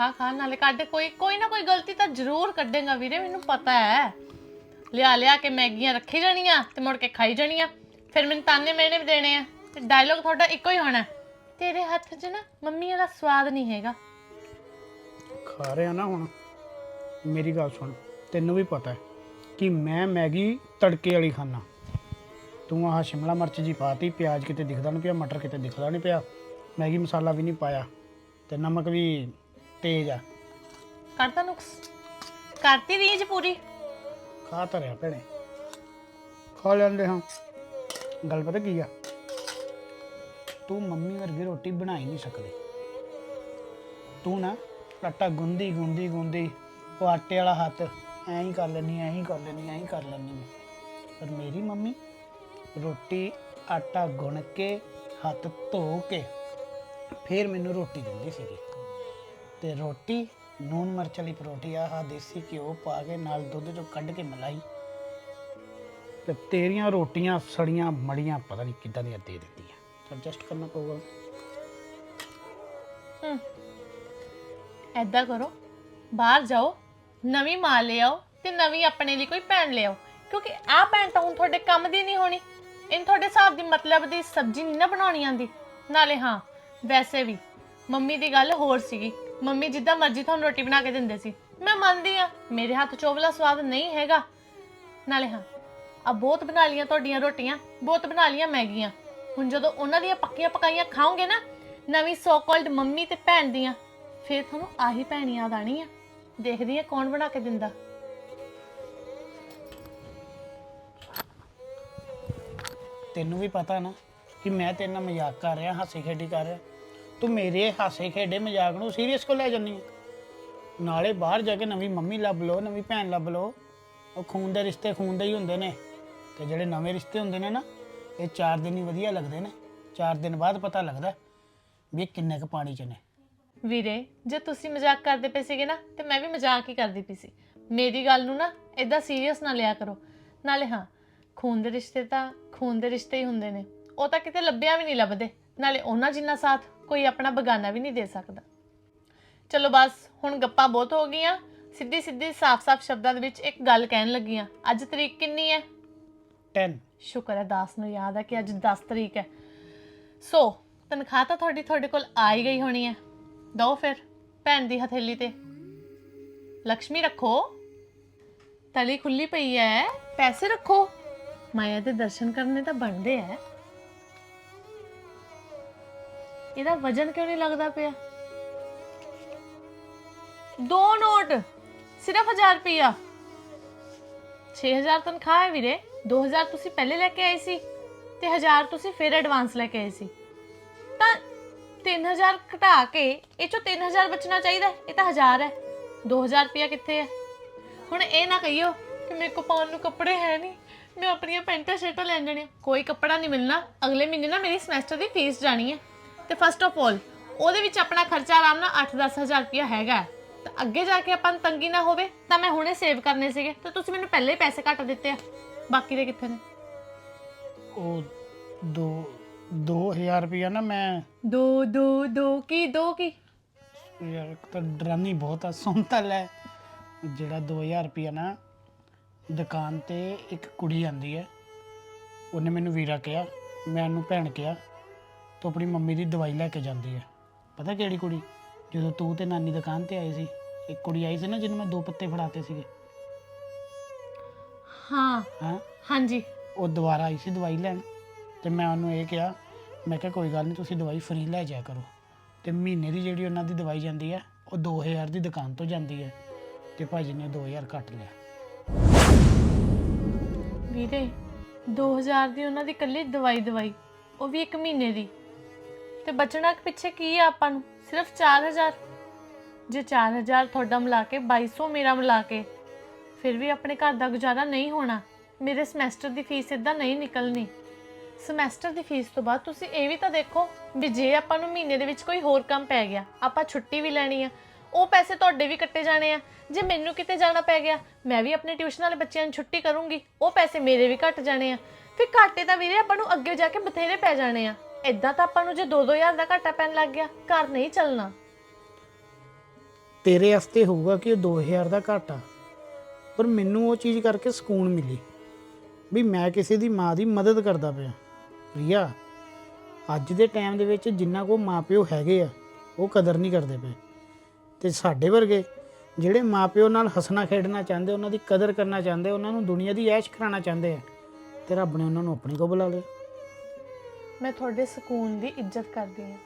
ਖਾ ਖਾ ਨਾਲੇ ਕੱਢ, ਕੋਈ ਕੋਈ ਨਾ ਕੋਈ ਗਲਤੀ ਤਾਂ ਜ਼ਰੂਰ ਕੱਢੇਗਾ ਵੀਰੇ, ਮੈਨੂੰ ਪਤਾ ਹੈ। ਲਿਆ ਲਿਆ ਕੇ ਮੈਗੀਆਂ ਰੱਖੀ ਜਾਣੀਆਂ ਤੇ ਮੁੜ ਕੇ ਖਾਈ ਜਾਣੀਆਂ। ਫਿਰ ਮੈਨੂੰ ਤਾਨੇ ਮੇਣੇ ਵੀ ਦੇਣੇ ਆ। ਤੇ ਡਾਇਲੋਗ ਤੁਹਾਡਾ ਇੱਕੋ ਹੀ ਹੋਣਾ। ਤੇਰੇ ਹੱਥ 'ਚ ਨਾ ਮੰਮੀ ਵਾਲਾ ਸਵਾਦ ਨਹੀਂ ਹੈਗਾ। ਖਾ ਰਿਹਾ ਨਾ ਹੁਣ। ਮੇਰੀ ਗੱਲ ਸੁਣ, ਤੈਨੂੰ ਵੀ ਪਤਾ ਹੈ ਕਿ ਮੈਂ ਮੈਗੀ ਤੜਕੇ ਵਾਲੀ ਖਾਣਾ ਤੂੰ ਆਹ ਸ਼ਿਮਲਾ ਮਿਰਚ ਜੀ ਪਾਤੀ, ਪਿਆਜ਼ ਕਿਤੇ ਦਿਖਦਾ ਨਹੀਂ ਪਿਆ, ਮਟਰ ਕਿਤੇ ਦਿਖਦਾ ਨਹੀਂ ਪਿਆ। ਮੈਗੀ ਮਸਾਲਾ ਵੀ ਨਹੀਂ ਪਾਇਆ। ਤੇ ਨਮਕ ਵੀ ਤੇਜ਼ ਆ। ਕਰਤਾ ਨੁਕਸ? ਕਰਤੀ ਰੀਜ ਪੂਰੀ? ਖਾ ਤਾਂ ਰਿਹਾ ਭੈਣੇ। ਖਾ ਲੈਂਦੇ ਹਾਂ। ਗੱਲ ਪਤਾ ਕੀ ਆ? ਤੂੰ ਮੰਮੀ ਵਰਗੀ ਰੋਟੀ ਬਣਾ ਹੀ ਨਹੀਂ ਸਕਦੀ। ਤੂੰ ਨਾ ਆਟਾ ਗੁੰਦੀ ਗੁੰਦੀ ਗੁੰਦੀ ਉਹ ਆਟੇ ਵਾਲਾ ਹੱਥ ਐਂ ਹੀ ਕਰ ਲੈਣੀ ਐਂ ਹੀ ਕਰ ਲੈਣੀ ਐਂ ਹੀ ਕਰ ਲੈਣੀ ਪਰ ਮੇਰੀ ਮੰਮੀ ਰੋਟੀ ਆਟਾ ਗੁੰਨ ਕੇ ਹੱਥ ਧੋ ਕੇ ਫਿਰ ਮੈਨੂੰ ਰੋਟੀ ਦਿੰਦੀ ਸੀਗੀ। ਤੇ ਰੋਟੀ ਨੂਨ ਮਿਰਚ ਵਾਲੀ ਪਰੌਂਠੀ ਆ ਆਹ ਦੇਸੀ ਘਿਓ ਪਾ ਕੇ ਨਾਲ ਦੁੱਧ ਚੋਂ ਕੱਢ ਕੇ ਮਲਾਈ। ਤੇ ਤੇਰੀਆਂ ਰੋਟੀਆਂ, ਸੜੀਆਂ ਮੜੀਆਂ ਪਤਾ ਨਹੀਂ ਕਿੱਦਾਂ ਦੀਆਂ ਦੇ ਦਿੰਦੀ ਐਡਜਸਟ ਕਰਨਾ ਪਊਗਾ। ਹੂੰ। ਐਦਾਂ ਕਰੋ, ਬਾਹਰ ਜਾਓ, ਨਵੀਂ ਮਾਂ ਲੈ ਆਓ ਤੇ ਨਵੀਂ ਆਪਣੇ ਲਈ ਕੋਈ ਭੈਣ ਲੈ ਆਓ। ਕਿਉਂਕਿ ਆਹ ਭੈਣ ਤਾਂ ਹੁਣ ਤੁਹਾਡੇ ਕੰਮ ਦੀ ਨਹੀਂ ਹੋਣੀ। ਇਹਨ ਤੁਹਾਡੇ ਹਿਸਾਬ ਦੀ ਮਤਲਬ ਦੀ ਸਬਜ਼ੀ ਨਹੀਂ ਨਾ ਬਣਾਉਣੀ ਆਂਦੀ ਨਾਲੇ ਹਾਂ, ਵੈਸੇ ਵੀ ਮੰਮੀ ਦੀ ਗੱਲ ਹੋਰ ਸੀਗੀ। ਮੰਮੀ ਜਿੱਦਾਂ ਮਰਜ਼ੀ ਤੁਹਾਨੂੰ ਰੋਟੀ ਬਣਾ ਕੇ ਦਿੰਦੇ ਸੀ। ਮੈਂ ਮੰਨਦੀ ਆ ਮੇਰੇ ਹੱਥ ਚੋਵਲਾ ਸਵਾਦ ਨਹੀਂ ਹੈਗਾ। ਨਾਲੇ ਹਾਂ ਆ ਬਹੁਤ ਬਣਾ ਲੀਆਂ ਤੁਹਾਡੀਆਂ ਰੋਟੀਆਂ, ਬਹੁਤ ਬਣਾ ਲੀਆਂ ਮੈਗੀਆਂ। ਹੁਣ ਜਦੋਂ ਉਹਨਾਂ ਦੀਆਂ ਪੱਕੀਆਂ ਪਕਾਈਆਂ ਖਾਓਗੇ ਨਾ, ਨਵੀਂ ਸੋ ਕਾਲਡ ਮੰਮੀ ਤੇ ਭੈਣ ਦੀਆਂ, ਫਿਰ ਤੁਹਾਨੂੰ ਆਹੀ ਭੈਣ ਯਾਦ ਆਣੀ ਆ। ਦੇਖਦੀ ਆ ਕੌਣ ਬਣਾ ਕੇ ਦਿੰਦਾ। ਤੈਨੂੰ ਵੀ ਪਤਾ ਨਾ ਕਿ ਮੈਂ ਤੇਰੇ ਨਾਲ ਮਜ਼ਾਕ ਕਰ ਰਿਹਾ, ਹਾਸੇ ਖੇਡੀ ਕਰ ਰਿਹਾ। ਤੂੰ ਮੇਰੇ ਹਾਸੇ ਖੇਡੇ ਮਜ਼ਾਕ ਨੂੰ ਸੀਰੀਅਸ ਕੋ ਲੈ ਜੰਨੀ ਹੈ ਨਾਲੇ ਬਾਹਰ ਜਾ ਕੇ ਨਵੀਂ ਮੰਮੀ ਲੱਭ ਲਓ, ਨਵੀਂ ਭੈਣ ਲੱਭ ਲਓ। ਉਹ ਖੂਨ ਦੇ ਰਿਸ਼ਤੇ ਖੂਨ ਦੇ ਹੀ ਹੁੰਦੇ ਨੇ। ਤੇ ਜਿਹੜੇ ਨਵੇਂ ਰਿਸ਼ਤੇ ਹੁੰਦੇ ਨੇ ਨਾ, ਇਹ 4 ਦਿਨ ਹੀ ਵਧੀਆ ਲੱਗਦੇ ਨੇ। 4 ਦਿਨ ਬਾਅਦ ਪਤਾ ਲੱਗਦਾ ਵੀ ਇਹ ਕਿੰਨੇ ਕੁ ਪਾਣੀ ਚ ਨੇ। ਵੀਰੇ, ਜੇ ਤੁਸੀਂ ਮਜ਼ਾਕ ਕਰਦੇ ਪਏ ਸੀਗੇ ਨਾ, ਤੇ ਮੈਂ ਵੀ ਮਜ਼ਾਕ ਹੀ ਕਰਦੀ ਪਈ ਸੀ। ਮੇਰੀ ਗੱਲ ਨੂੰ ਨਾ ਇਦਾਂ ਸੀਰੀਅਸ ਨਾ ਲਿਆ ਕਰੋ। ਨਾਲੇ ਹਾਂ, ਖੂਨ ਦੇ ਰਿਸ਼ਤੇ ਤਾਂ ਖੂਨ ਦੇ ਰਿਸ਼ਤੇ ਹੀ ਹੁੰਦੇ ਨੇ। ਉਹ ਤਾਂ ਕਿਤੇ ਲੱਭਿਆ ਵੀ ਨਹੀਂ ਲੱਭਦੇ। ਨਾਲੇ ਉਹਨਾਂ ਜਿੰਨਾ ਸਾਥ ਕੋਈ ਆਪਣਾ ਬਗਾਨਾ ਵੀ ਨਹੀਂ ਦੇ ਸਕਦਾ। ਚਲੋ ਬਸ ਹੁਣ ਗੱਪਾਂ ਬਹੁਤ ਹੋ ਗਈਆਂ। ਸਿੱਧੀ ਸਿੱਧੀ ਸਾਫ਼-ਸਾਫ਼ ਸ਼ਬਦਾਂ ਦੇ ਵਿੱਚ ਇੱਕ ਗੱਲ ਕਹਿਣ ਲੱਗੀਆਂ। ਅੱਜ ਤਰੀਕ ਕਿੰਨੀ ਹੈ? 10 ਸ਼ੁਕਰ ਹੈ 10 ਨੂੰ ਯਾਦ ਹੈ ਕਿ ਅੱਜ 10 ਤਰੀਕ ਹੈ। ਸੋ ਤਨਖਾਹ ਤਾਂ ਤੁਹਾਡੀ ਤੁਹਾਡੇ ਕੋਲ ਆ ਹੀ ਗਈ ਹੋਣੀ ਹੈ। ਦੋ ਫਿਰ ਭੈਣ ਦੀ ਹਥੇਲੀ ਤੇ। ਲక్ష్ਮੀ ਰੱਖੋ। ਤਲੀ ਖੁੱਲੀ ਪਈ ਹੈ। ਪੈਸੇ ਰੱਖੋ। ਮਾਇਆ ਦੇ ਦਰਸ਼ਨ ਕਰਨੇ ਤਾਂ ਬਣਦੇ ਐ ਇਹਦਾ ਵਜਨ ਕਿਉਂ ਨਹੀਂ ਲੱਗਦਾ ਪਿਆ? ਦੋ ਨੋਟ, ਸਿਰਫ 1000 ਰੁਪਿਆ 6000 ਤਨਖਾਹ ਹੈ ਵੀਰੇ। 2000 ਤੁਸੀਂ ਪਹਿਲੇ ਲੈ ਕੇ ਆਏ ਸੀ ਤੇ 1000 ਤੁਸੀਂ ਫਿਰ ਐਡਵਾਂਸ ਲੈ ਕੇ ਆਏ ਸੀ। ਤਾਂ 3000 ਘਟਾ ਕੇ ਇਹ ਚੋਂ 3000 ਬਚਣਾ ਚਾਹੀਦਾ ਹੈ। ਇਹ ਤਾਂ 1000 ਹੈ। 2000 ਰੁਪਿਆ ਕਿੱਥੇ ਹੈ? ਹੁਣ ਇਹ ਨਾ ਕਹੀਓ ਕਿ ਮੇਰੇ ਕੋਲ ਪਾਉਣ ਨੂੰ ਕੱਪੜੇ ਹੈ ਨਹੀਂ। ਮੈਂ ਆਪਣੀਆਂ ਪੈਂਟਾਂ, ਸ਼ਰਟਾਂ ਲੈਣ ਜਾਣੀਆਂ। ਕੋਈ ਕੱਪੜਾ ਨਹੀਂ ਮਿਲਣਾ। ਅਗਲੇ ਮਹੀਨੇ ਨਾ ਮੇਰੀ ਸਮੈਸਟਰ ਦੀ ਫੀਸ ਜਾਣੀ ਹੈ। ਤੇ ਫਸਟ ਆਫ ਆਲ ਉਹਦੇ ਵਿੱਚ ਆਪਣਾ ਖਰਚਾ ਆਰਾਮ ਨਾਲ 8-10000 ਰੁਪਿਆ ਹੈਗਾ। ਤਾਂ ਅੱਗੇ ਜਾ ਕੇ ਆਪਾਂ ਨੂੰ ਤੰਗੀ ਨਾ ਹੋਵੇ ਤਾਂ ਮੈਂ ਹੁਣੇ ਸੇਵ ਕਰਨੇ ਸੀਗੇ। ਤੇ ਤੁਸੀਂ ਮੈਨੂੰ ਪਹਿਲੇ ਹੀ ਪੈਸੇ ਘੱਟ ਦਿੱਤੇ ਆ। ਬਾਕੀ ਦੇ ਕਿੱਥੇ ਨੇ? ਉਹ 2 2000 ਰੁਪਇਆ ਨਾ ਮੈਂ ਦੋ ਦੋ ਦੋ ਕੀ ਦੋ ਕੀ? ਯਾਰ ਇੱਕ ਤਾਂ ਡਰਾਨੀ ਬਹੁਤ ਆ ਸੁਣ ਤਾਂ ਲੈ। ਜਿਹੜਾ 2000 ਰੁਪਇਆ ਨਾ ਦੁਕਾਨ ਤੇ ਇੱਕ ਕੁੜੀ ਆਂਦੀ ਹੈ। ਉਹਨੇ ਮੈਨੂੰ ਵੀਰਾ ਕਿਹਾ ਮੈਂ ਉਹਨੂੰ ਭੈਣ ਕਿਹਾ। ਤੂੰ ਆਪਣੀ ਮੰਮੀ ਦੀ ਦਵਾਈ ਲੈ ਕੇ ਜਾਂਦੀ ਹੈ। ਪਤਾ ਕਿਹੜੀ ਕੁੜੀ? ਜਦੋਂ ਤੂੰ ਤੇ ਨਾਨੀ ਦੁਕਾਨ ਤੇ ਆਏ ਸੀ ਇੱਕ ਕੁੜੀ ਆਈ ਸੀ ਨਾ ਜਿਹਨੂੰ ਮੈਂ ਦੋ ਪੱਤੇ ਫੜਾਤੇ ਸੀਗੇ। ਹਾਂ ਹਾਂ? ਹਾਂਜੀ। ਉਹ ਦੁਬਾਰਾ ਆਈ ਸੀ ਦਵਾਈ ਲੈਣ ਤੇ ਮੈਂ ਉਹਨੂੰ ਇਹ ਕਿਹਾ ਮੈਂ ਕਿਹਾ ਕੋਈ ਗੱਲ ਨਹੀਂ ਤੁਸੀਂ ਦਵਾਈ ਫ੍ਰੀ ਲੈ ਜਾਇਆ ਕਰੋ। ਤੇ ਮਹੀਨੇ ਦੀ ਜਿਹੜੀ ਉਹਨਾਂ ਦੀ ਦਵਾਈ ਜਾਂਦੀ ਹੈ ਉਹ 2000 ਦੀ ਦੁਕਾਨ ਤੋਂ ਜਾਂਦੀ ਹੈ ਤੇ ਭਾਜੀ ਨੇ 2000 ਕੱਟ ਲਿਆ। ਵੀਰੇ 2000 ਦੀ ਉਹਨਾਂ ਦੀ ਇਕੱਲੀ ਦਵਾਈ ਦਵਾਈ ਉਹ ਵੀ ਇੱਕ ਮਹੀਨੇ ਦੀ। ਤੇ ਬਚਣਾ ਪਿੱਛੇ ਕੀ ਆ ਆਪਾਂ ਨੂੰ? ਸਿਰਫ 4000 ਜੇ 4000 ਤੁਹਾਡਾ ਮਿਲਾ ਕੇ 2200 ਮੇਰਾ ਮਿਲਾ ਕੇ, ਫਿਰ ਵੀ ਆਪਣੇ ਘਰ ਦਾ ਗੁਜ਼ਾਰਾ ਨਹੀਂ ਹੋਣਾ। ਮੇਰੇ ਸਮੈਸਟਰ ਦੀ ਫੀਸ ਇਦਾਂ ਨਹੀਂ ਨਿਕਲਣੀ। ਸਮੈਸਟਰ ਦੀ ਫੀਸ ਤੋਂ ਬਾਅਦ ਤੁਸੀਂ ਇਹ ਵੀ ਤਾਂ ਦੇਖੋ ਵੀ ਜੇ ਆਪਾਂ ਨੂੰ ਮਹੀਨੇ ਦੇ ਵਿੱਚ ਕੋਈ ਹੋਰ ਕੰਮ ਪੈ ਗਿਆ, ਆਪਾਂ ਛੁੱਟੀ ਵੀ ਲੈਣੀ ਆ, ਉਹ ਪੈਸੇ ਤੁਹਾਡੇ ਵੀ ਕੱਟੇ ਜਾਣੇ ਆ। ਜੇ ਮੈਨੂੰ ਕਿਤੇ ਜਾਣਾ ਪੈ ਗਿਆ, ਮੈਂ ਵੀ ਆਪਣੇ ਟਿਊਸ਼ਨ ਵਾਲੇ ਬੱਚਿਆਂ ਨੂੰ ਛੁੱਟੀ ਕਰੂੰਗੀ, ਉਹ ਪੈਸੇ ਮੇਰੇ ਵੀ ਘਟ ਜਾਣੇ ਆ। ਫਿਰ ਘਾਟੇ ਤਾਂ ਵੀਰੇ ਆਪਾਂ ਨੂੰ ਅੱਗੇ ਜਾ ਕੇ ਬਥੇਰੇ ਪੈ ਜਾਣੇ ਆ। ਇਦਾਂ ਤਾਂ ਆਪਾਂ ਨੂੰ ਜੇ 2-2000 ਦਾ ਘਾਟਾ ਪੈਣ ਲੱਗ ਗਿਆ, ਘਰ ਨਹੀਂ ਚੱਲਣਾ। ਤੇਰੇ ਵਾਸਤੇ ਹੋਊਗਾ ਕਿ ਉਹ 2000 ਦਾ ਘਾਟਾ। ਪਰ ਮੈਨੂੰ ਉਹ ਚੀਜ਼ ਕਰਕੇ ਸਕੂਨ ਮਿਲੀ, ਵੀ ਮੈਂ ਕਿਸੇ ਦੀ ਮਾਂ ਦੀ ਮਦਦ ਕਰਦਾ ਪਿਆ। ਪ੍ਰਿਆ, ਅੱਜ ਦੇ ਟਾਈਮ ਦੇ ਵਿੱਚ ਜਿੰਨਾ ਕੋ ਮਾਪਿਓ ਹੈਗੇ ਆ, ਉਹ ਕਦਰ ਨਹੀਂ ਕਰਦੇ ਪਏ। ਤੇ ਸਾਡੇ ਵਰਗੇ ਜਿਹੜੇ ਮਾਪਿਓ ਨਾਲ ਹੱਸਣਾ ਖੇਡਣਾ ਚਾਹੁੰਦੇ, ਉਹਨਾਂ ਦੀ ਕਦਰ ਕਰਨਾ ਚਾਹੁੰਦੇ, ਉਹਨਾਂ ਨੂੰ ਦੁਨੀਆ ਦੀ ਐਸ਼ ਕਰਾਉਣਾ ਚਾਹੁੰਦੇ ਆ, ਤੇ ਰੱਬ ਨੇ ਉਹਨਾਂ ਨੂੰ ਆਪਣੇ ਕੋਲ ਬੁਲਾ ਲਿਆ। ਮੈਂ ਤੁਹਾਡੇ ਸਕੂਨ ਦੀ ਇੱਜ਼ਤ ਕਰਦੀ ਹਾਂ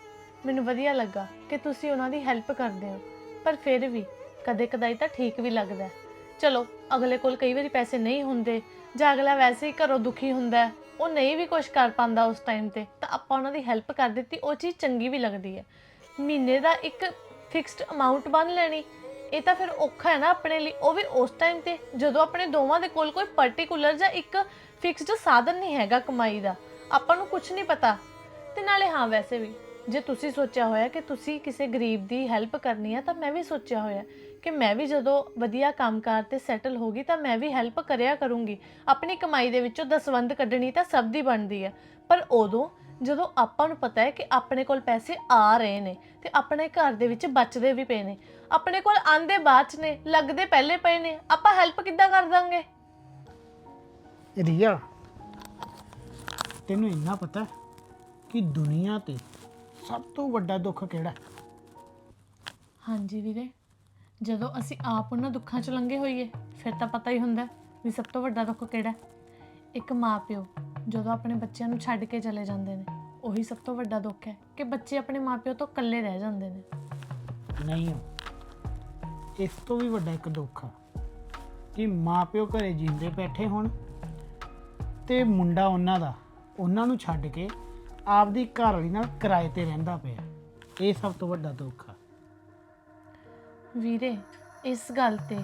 ਮੈਨੂੰ ਵਧੀਆ ਲੱਗਾ ਕਿ ਤੁਸੀਂ ਉਹਨਾਂ ਦੀ ਹੈਲਪ ਕਰਦੇ ਹੋ ਪਰ ਫਿਰ ਵੀ ਕਦੇ ਕਦਾਈ ਤਾਂ ਠੀਕ ਵੀ ਲੱਗਦਾ ਹੈ। ਚਲੋ ਅਗਲੇ ਕੋਲ ਕਈ ਵਾਰੀ ਪੈਸੇ ਨਹੀਂ ਹੁੰਦੇ ਜਾਂ ਅਗਲਾ ਵੈਸੇ ਹੀ ਘਰੋਂ ਦੁਖੀ ਹੁੰਦਾ ਹੈ, ਉਹ ਨਹੀਂ ਵੀ ਕੁਝ ਕਰ ਪਾਉਂਦਾ ਉਸ ਟਾਈਮ ਤੇ ਤਾਂ ਆਪਾਂ ਉਹਨਾਂ ਦੀ ਹੈਲਪ ਕਰ ਦਿੱਤੀ ਉਹ ਚੀਜ਼ ਚੰਗੀ ਵੀ ਲੱਗਦੀ ਹੈ ਮਹੀਨੇ ਦਾ ਇੱਕ ਫਿਕਸਡ ਅਮਾਉਂਟ ਬਣ ਲੈਣੀ ਇਹ ਤਾਂ ਫਿਰ ਔਖਾ ਹੈ ਨਾ ਆਪਣੇ ਲਈ ਉਹ ਵੀ ਉਸ ਟਾਈਮ ਤੇ ਜਦੋਂ ਆਪਣੇ ਦੋਵਾਂ ਦੇ ਕੋਲ ਕੋਈ ਪਾਰਟਿਕੂਲਰ ਜਾਂ ਇੱਕ ਫਿਕਸਡ ਸਾਧਨ ਨਹੀਂ ਹੈਗਾ ਕਮਾਈ ਦਾ ਆਪਾਂ ਨੂੰ ਕੁਝ ਨਹੀਂ ਪਤਾ। ਤੇ ਨਾਲੇ ਹਾਂ, ਵੈਸੇ ਵੀ, ਜੇ ਤੁਸੀਂ ਸੋਚਿਆ ਹੋਇਆ ਕਿ ਤੁਸੀਂ ਕਿਸੇ ਗਰੀਬ ਦੀ ਹੈਲਪ ਕਰਨੀ ਹੈ ਤਾਂ ਮੈਂ ਵੀ ਸੋਚਿਆ ਹੋਇਆ ਕਿ ਮੈਂ ਵੀ ਜਦੋਂ ਵਧੀਆ ਕੰਮਕਾਰ ਤੇ ਸੈਟਲ ਹੋ ਗਈ, ਤਾਂ ਮੈਂ ਵੀ ਹੈਲਪ ਕਰਿਆ ਕਰੂੰਗੀ। ਆਪਣੀ ਕਮਾਈ ਦੇ ਵਿੱਚੋਂ ਦਸਵੰਦ ਕੱਢਣੀ ਤਾਂ ਸਭ ਦੀ ਬਣਦੀ ਹੈ ਪਰ ਉਦੋਂ, ਜਦੋਂ ਆਪਾਂ ਨੂੰ ਪਤਾ ਹੈ ਕਿ ਆਪਣੇ ਕੋਲ ਪੈਸੇ ਆ ਰਹੇ ਨੇ, ਤੇ ਆਪਣੇ ਘਰ ਦੇ ਵਿੱਚ ਬਚਦੇ ਵੀ ਪਏ ਨੇ, ਆਪਣੇ ਕੋਲ ਆਂਦੇ ਬਾਅਦ ਚ ਨੇ, ਲੱਗਦੇ ਪਹਿਲੇ ਪਏ ਨੇ, ਆਪਾਂ ਹੈਲਪ ਕਿੱਦਾਂ ਕਰ ਦਾਂਗੇ? ਰੀਆ ਤੈਨੂੰ ਇੰਨਾ ਪਤਾ ਕਿ ਦੁਨੀਆ ਤੇ ਸਭ ਤੋਂ ਵੱਡਾ ਦੁੱਖ ਕਿਹੜਾ ਹੈ? ਹਾਂਜੀ ਵੀਰੇ ਜਦੋਂ ਅਸੀਂ ਆਪ ਉਹਨਾਂ ਦੁੱਖਾਂ 'ਚ ਲੰਘੇ ਹੋਈਏ ਫਿਰ ਤਾਂ ਪਤਾ ਹੀ ਹੁੰਦਾ ਵੀ ਸਭ ਤੋਂ ਵੱਡਾ ਦੁੱਖ ਕਿਹੜਾ ਹੈ। ਇੱਕ ਮਾਪਿਓ ਜਦੋਂ ਆਪਣੇ ਬੱਚਿਆਂ ਨੂੰ ਛੱਡ ਕੇ ਚਲੇ ਜਾਂਦੇ ਨੇ ਉਹੀ ਸਭ ਤੋਂ ਵੱਡਾ ਦੁੱਖ ਹੈ ਕਿ ਬੱਚੇ ਆਪਣੇ ਮਾਪਿਓ ਤੋਂ ਇਕੱਲੇ ਰਹਿ ਜਾਂਦੇ ਨੇ ਨਹੀਂ ਇਸ ਤੋਂ ਵੀ ਵੱਡਾ ਇੱਕ ਦੁੱਖ ਆ ਕਿ ਮਾਪਿਓ ਘਰੇ ਜਿੰਦੇ ਬੈਠੇ ਹੋਣ ਤੇ ਮੁੰਡਾ ਉਹਨਾਂ ਦਾ ਉਹਨਾਂ ਨੂੰ ਛੱਡ ਕੇ ਆਪਦੀ ਘਰ ਵਾਲੀ ਨਾਲ ਕਿਰਾਏ ਤੇ ਰਹਿੰਦਾ ਪਿਆ। ਇਹ ਸਭ ਤੋਂ ਵੱਡਾ ਦੁੱਖ ਆ। ਵੀਰੇ ਇਸ ਗੱਲ ਤੇ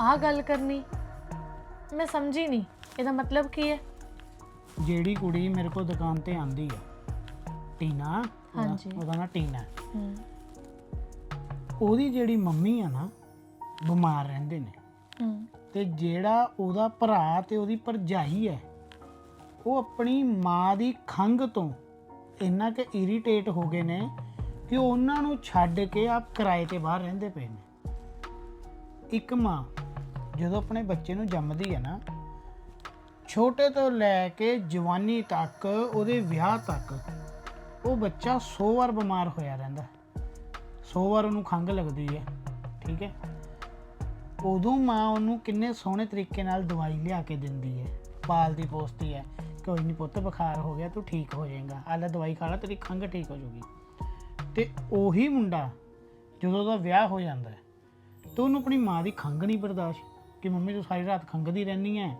ਆਹ ਗੱਲ ਕਰਨੀ ਮੈਂ ਸਮਝੀ ਨਹੀਂ। ਇਹਦਾ ਮਤਲਬ ਕੀ ਹੈ? ਜਿਹੜੀ ਕੁੜੀ ਮੇਰੇ ਕੋਲ ਦੁਕਾਨ ਤੇ ਆਂਦੀ ਆ ਟੀਨਾ ਉਹਦਾ- ਹਾਂਜੀ। ਉਹਦਾ ਨਾਂ ਟੀਨਾ। ਹੈ। ਹੂੰ। ਉਹਦੀ ਜਿਹੜੀ ਮੰਮੀ ਆ ਨਾ ਬਿਮਾਰ ਰਹਿੰਦੇ ਨੇ। ਹੂੰ। ਤੇ ਜਿਹੜਾ ਉਹਦਾ ਭਰਾ ਤੇ ਉਹਦੀ ਭਰਜਾਈ ਹੈ ਉਹ ਆਪਣੀ ਮਾਂ ਦੀ ਖੰਗ ਤੋਂ ਇੰਨਾ ਕਿ ਇਰੀਟੇਟ ਹੋ ਗਏ ਨੇ ਕਿ ਉਹਨਾਂ ਨੂੰ ਛੱਡ ਕੇ ਆਪ ਕਿਰਾਏ ਤੇ ਬਾਹਰ ਰਹਿੰਦੇ ਪਏ ਨੇ। ਇੱਕ ਮਾਂ ਜਦੋਂ ਆਪਣੇ ਬੱਚੇ ਨੂੰ ਜੰਮਦੀ ਹੈ ਨਾ, ਛੋਟੇ ਤੋਂ ਲੈ ਕੇ ਜਵਾਨੀ ਤੱਕ, ਉਹਦੇ ਵਿਆਹ ਤੱਕ, ਉਹ ਬੱਚਾ 100 ਵਾਰ ਬਿਮਾਰ ਹੋਇਆ ਰਹਿੰਦਾ 100 ਵਾਰ ਉਹਨੂੰ ਖੰਗ ਲੱਗਦੀ ਹੈ, ਠੀਕ ਹੈ? ਉਦੋਂ ਮਾਂ ਉਹਨੂੰ ਕਿੰਨੇ ਸੋਹਣੇ ਤਰੀਕੇ ਨਾਲ ਦਵਾਈ ਲਿਆ ਕੇ ਦਿੰਦੀ ਹੈ ਪਾਲਦੀ ਪੋਸਤੀ ਹੈ। ਕੋਈ ਨਹੀਂ ਪੁੱਤ, ਬੁਖਾਰ ਹੋ ਗਿਆ, ਤੂੰ ਠੀਕ ਹੋ ਜਾਏਗਾ। ਆ ਦਵਾਈ ਖਾ ਲਾ, ਤੇਰੀ ਖੰਘ ਠੀਕ ਹੋ ਜਾਊਗੀ ਤੇ ਉਹੀ ਮੁੰਡਾ, ਜਦੋਂ ਉਹਦਾ ਵਿਆਹ ਹੋ ਜਾਂਦਾ ਹੈ, ਤੇ ਉਹਨੂੰ ਆਪਣੀ ਮਾਂ ਦੀ ਖੰਘ ਨਹੀਂ ਬਰਦਾਸ਼ਤ, ਕਿ ਮੰਮੀ ਤੂੰ ਸਾਰੀ ਰਾਤ ਖੰਘਦੀ ਰਹਿੰਦੀ ਹੈ